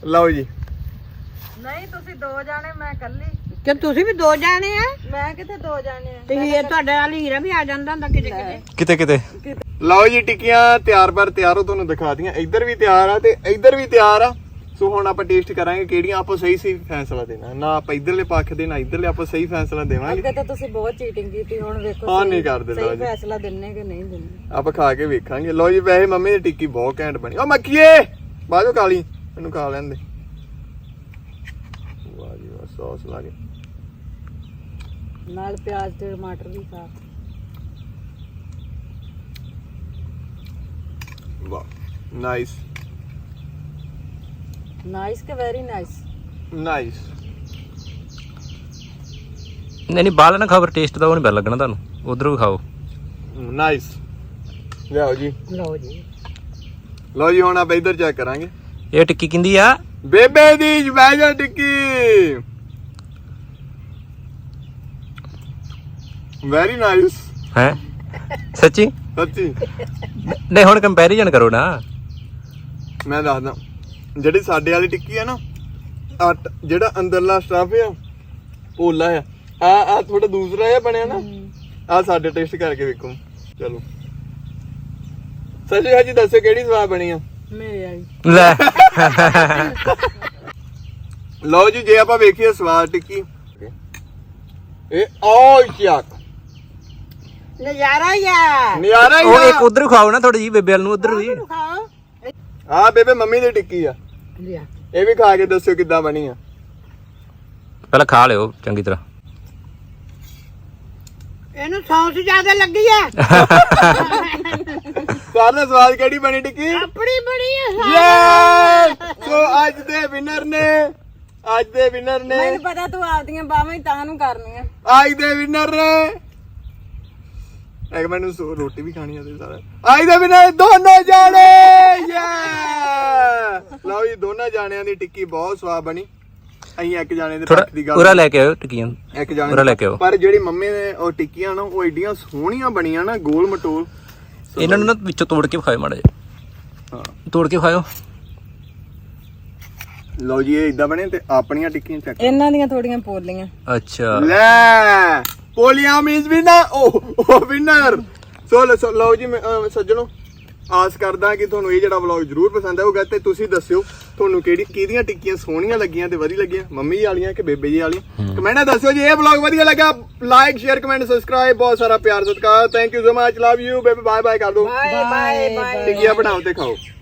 Speaker 2: ਲਓ ਜੀ।
Speaker 4: ਨਹੀਂ ਤੁਸੀਂ ਦੋ ਜਾਣੇ ਮੈਂ ਇਕੱਲੀ।
Speaker 3: ਕਿ ਤੁਸੀਂ ਵੀ ਦੋ ਜਾਣੇ ਆ?
Speaker 4: ਮੈਂ ਕਿੱਥੇ ਦੋ ਜਾਣੇ ਆ?
Speaker 3: ਤੇ ਇਹ ਤੁਹਾਡੇ ਵਾਲ ਹੀਰਾ ਵੀ ਆ ਜਾਂਦਾ ਹੁੰਦਾ ਕਿਤੇ ਕਿਤੇ
Speaker 1: ਕਿਤੇ ਕਿਤੇ
Speaker 2: ਲਓ ਜੀ ਟਿੱਕੀਆਂ ਤਿਆਰ ਬਰ ਤਿਆਰ ਹੋ ਤੁਹਾਨੂੰ ਦਿਖਾ ਦੀਆਂ। ਇੱਧਰ ਵੀ ਤਿਆਰ ਆ ਤੇ ਇੱਧਰ ਵੀ ਤਿਆਰ ਆ। ਸੋ ਹੁਣ ਆਪਾਂ ਟੇਸਟ ਕਰਾਂਗੇ ਕਿਹੜੀਆਂ ਆਪਾਂ ਸਹੀ ਸਹੀ ਫੈਸਲਾ ਦੇਣਾ। ਨਾ ਆਪਾਂ ਇੱਧਰਲੇ ਪੱਖ ਦੇ ਨਾ ਇੱਧਰਲੇ ਆਪਾਂ ਸਹੀ ਫੈਸਲਾ ਦੇਵਾਂਗੇ।
Speaker 4: ਅੱਗੇ ਤਾਂ ਤੁਸੀਂ ਬਹੁਤ ਚੀਟਿੰਗ ਕੀਤੀ ਹੁਣ ਵੇਖੋ
Speaker 2: ਹਾਂ ਨਹੀਂ ਕਰਦੇ ਲਓ ਜੀ।
Speaker 4: ਫੈਸਲਾ ਦਿੰਨੇ ਕਿ ਨਹੀਂ ਦਿੰਨੇ।
Speaker 2: ਆਪਾਂ ਖਾ ਕੇ ਵੇਖਾਂਗੇ। ਲਓ ਜੀ ਵੈਸੇ ਮੰਮੀ ਦੀ ਟਿੱਕੀ ਬਹੁਤ ਘੈਂਟ ਬਣੀ। ਓ ਮੱਖੀਏ ਬਾਜੋ ਕਾਲੀ ਮੈਨੂੰ ਖਾ ਲੈਂਦੇ ਵਾਹ ਜੀ ਵਾਹ ਸੌਸ ਲਾ ਕੇ।
Speaker 4: ਨਾਲ ਪਿਆਜ਼ ਤੇ ਟਮਾਟਰ ਵੀ ਖਾ।
Speaker 2: ਵਾਹ ਨਾਈਸ
Speaker 4: ਨਾਈਸ ਕਿ ਵੈਰੀ ਨਾਈਸ
Speaker 2: ਨਾਈਸ
Speaker 1: ਨਹੀਂ ਨਹੀਂ ਬਾਹਰ ਨਾ ਖਬਰ ਟੇਸਟ ਦਾ ਉਹ ਨਹੀਂ ਪਤਾ ਲੱਗਣਾ ਤੁਹਾਨੂੰ। ਉਧਰੋਂ ਵੀ ਖਾਓ।
Speaker 2: ਨਾਈਸ ਲਿਆਓ ਜੀ।
Speaker 3: ਲਓ ਜੀ।
Speaker 2: ਲਓ ਜੀ ਹੁਣ ਆਪਾਂ ਇੱਧਰ ਚੈੱਕ ਕਰਾਂਗੇ।
Speaker 1: ਇਹ ਟਿੱਕੀ ਕਿੰਦੀ ਆ?
Speaker 2: ਬੇਬੇ ਦੀ ਜਵੈਜਾ ਟਿੱਕੀ। ਵੈਰੀ ਨਾਈਸ
Speaker 1: ਹੈ? ਸੱਚੀ?
Speaker 2: ਸੱਚੀ।
Speaker 1: ਨਹੀਂ ਹੁਣ ਕੰਪੈਰੀਜ਼ਨ ਕਰੋ ਨਾ।
Speaker 2: ਮੈਂ ਦੱਸਦਾ। ਜਿਹੜੀ ਸਾਡੇ ਵਾਲੀ ਟਿੱਕੀ ਆ ਨਾ ਆਟ ਜਿਹੜਾ ਅੰਦਰਲਾ ਸਟਫ ਆ ਪੋਲਾ ਆ। ਆ ਆ ਥੋੜਾ ਦੂਸਰਾ ਜਿਹਾ ਬਣਿਆ ਨਾ ਆ ਸਾਡੇ ਟੇਸਟ ਕਰਕੇ ਵੇਖੋ। ਚਲੋ। ਸੱਚੀ ਜੀ ਦੱਸੋ ਕਿਹੜੀ ਸਵਾਦ ਬਣੀ ਆ?
Speaker 4: ਮੇਰੇ ਵਾਲੀ।
Speaker 1: ਲੈ।
Speaker 2: ਲਓ ਜੀ ਜੇ ਆਪਾਂ ਵੇਖੀਏ ਸਵਾਦ ਟਿੱਕੀ। ਇਹ ਓ ਸ਼ੱਕ
Speaker 3: ਨਜ਼ਾਰਾ ਹੀ ਆ।
Speaker 2: ਨਿਆਰਾ
Speaker 1: ਉਹ
Speaker 2: ਹੀ
Speaker 1: ਇੱਕ ਉਧਰ ਖਾਓ ਨਾ ਥੋੜੀ ਜੀ ਬੇਬੇ ਵਾਲ ਨੂੰ ਉਧਰ ਵੀ।
Speaker 3: ਖਾਓ।
Speaker 2: ਆ ਬੇਬੇ ਮੰਮੀ ਦੀ ਟਿੱਕੀ ਆ।
Speaker 3: ਲਿਆ।
Speaker 2: ਇਹ ਵੀ ਖਾ ਕੇ ਦੱਸਿਓ ਕਿੱਦਾਂ ਬਣੀ ਆ।
Speaker 1: ਪਹਿਲਾਂ ਖਾ ਲਿਓ ਚੰਗੀ ਤਰ੍ਹਾਂ।
Speaker 3: ਇਹਨੂੰ ਸੌਂਸ ਜ਼ਿਆਦਾ ਲੱਗੀ ਆ।
Speaker 2: ਸਾਰਿਆਂ ਸਵਾਦ ਕਿਹੜੀ ਬਣੀ ਟਿੱਕੀ?
Speaker 3: ਆਪਣੀ ਬੜੀ ਆ
Speaker 2: ਯੇ ਸੋ ਅੱਜ ਦੇ ਵਿਨਰ ਨੇ ਅੱਜ ਦੇ ਵਿਨਰ ਨੇ।
Speaker 4: ਮੈਨੂੰ ਪਤਾ ਤੂੰ ਆਪਦੀਆਂ ਬਾਹਾਂ ਹੀ ਤਾਂ ਨੂੰ ਕਰਨੀਆਂ।
Speaker 2: ਅੱਜ ਦੇ ਵਿਨਰ ਨੇ। ਇੱਕ ਮੈਨੂੰ ਸੋ ਰੋਟੀ ਵੀ ਖਾਣੀ ਆ ਤੇ ਸਾਰਾ। ਅੱਜ ਦੇ ਵਿਨਰ ਦੋਨੋਂ ਜਾਣੇ! ਯੇ ਲਓ ਜੀ ਦੋਨਾਂ ਜਾਣਿਆਂ ਦੀ ਟਿੱਕੀ ਬਹੁਤ ਸਵਾਦ ਬਣੀ। ਅਸੀਂ ਇੱਕ ਜਾਣੇ ਦੇ
Speaker 1: ਥੋੜਾ
Speaker 2: ਪੱਖ ਦੀ ਗੱਲ
Speaker 1: ਉਰਾ ਲੈ ਕੇ ਆਓ ਟਿੱਕੀਆਂ।
Speaker 2: ਇੱਕ ਜਾਣੇ
Speaker 1: ਉਰਾ ਲੈ ਕੇ ਆਓ।
Speaker 2: ਪਰ ਜਿਹੜੀ ਮੰਮੀ ਨੇ ਉਹ ਟਿੱਕੀਆਂ ਨਾ ਉਹ ਏਡੀਆਂ ਸੋਹਣੀਆਂ ਬਣੀਆਂ ਨਾ ਗੋਲ ਮਟੋਲ।
Speaker 1: ਇਹਨਾਂ ਨੂੰ ਨਾ ਵਿੱਚੋਂ ਤੋੜ ਕੇ ਖਾਓ ਮਾੜਾ ਜਿਹਾ।
Speaker 2: ਹਾਂ।
Speaker 1: ਤੋੜ ਕੇ ਖਾਓ
Speaker 2: ਲਓ ਜੀ ਇਹ ਇਦਾਂ ਬਣੇ ਤੇ ਆਪਣੀਆਂ ਟਿੱਕੀਆਂ ਚੱਕ
Speaker 4: ਇਹਨਾਂ ਦੀਆਂ ਥੋੜੀਆਂ ਪੋਲੀਆਂ।
Speaker 1: ਅੱਛਾ।
Speaker 2: ਲੈ! ਪੋਲੀਆਂ ਮੀਨਸ ਵਿਨਰ ਉਹ ਵਿਨਰ ਸੋ ਲਓ ਜੀ ਸੱਜਣੋ ਆਸ ਕਰਦਾ ਕਿ ਤੁਹਾਨੂੰ ਇਹ ਜਿਹੜਾ ਵਲੌਗ ਜਰੂਰ ਪਸੰਦ ਆਊਗਾ ਤੇ ਤੁਸੀਂ ਦੱਸਿਓ ਤੁਹਾਨੂੰ ਕਿਹੜੀ ਕਿਹਦੀਆਂ ਟਿੱਕੀਆਂ ਸੋਹਣੀਆਂ ਲੱਗੀਆਂ ਤੇ ਵਧੀਆ ਲੱਗੀਆਂ? ਮੰਮੀ ਜੀ ਵਾਲੀਆਂ ਕਿ ਬੇਬੇ ਜੀ ਵਾਲੀਆਂ? ਕਮੈਂਟ ਦੱਸਿਓ ਜੀ ਇਹ ਵਲੌਗ ਵਧੀਆ ਲੱਗਾ? ਲਾਈਕ ਸ਼ੇਅਰ ਕਮੈਂਟ ਸਬਸਕ੍ਰਾਈਬ ਬਹੁਤ ਸਾਰਾ ਪਿਆਰ ਸਤਿਕਾਰ। Thank you so much love you baby bye bye ਕਰ ਦੋ
Speaker 3: ਬਾਏ ਬਾਏ ਬਾਏ
Speaker 2: ਟਿੱਕੀਆਂ ਬਣਾਓ ਤੇ ਖਾਓ।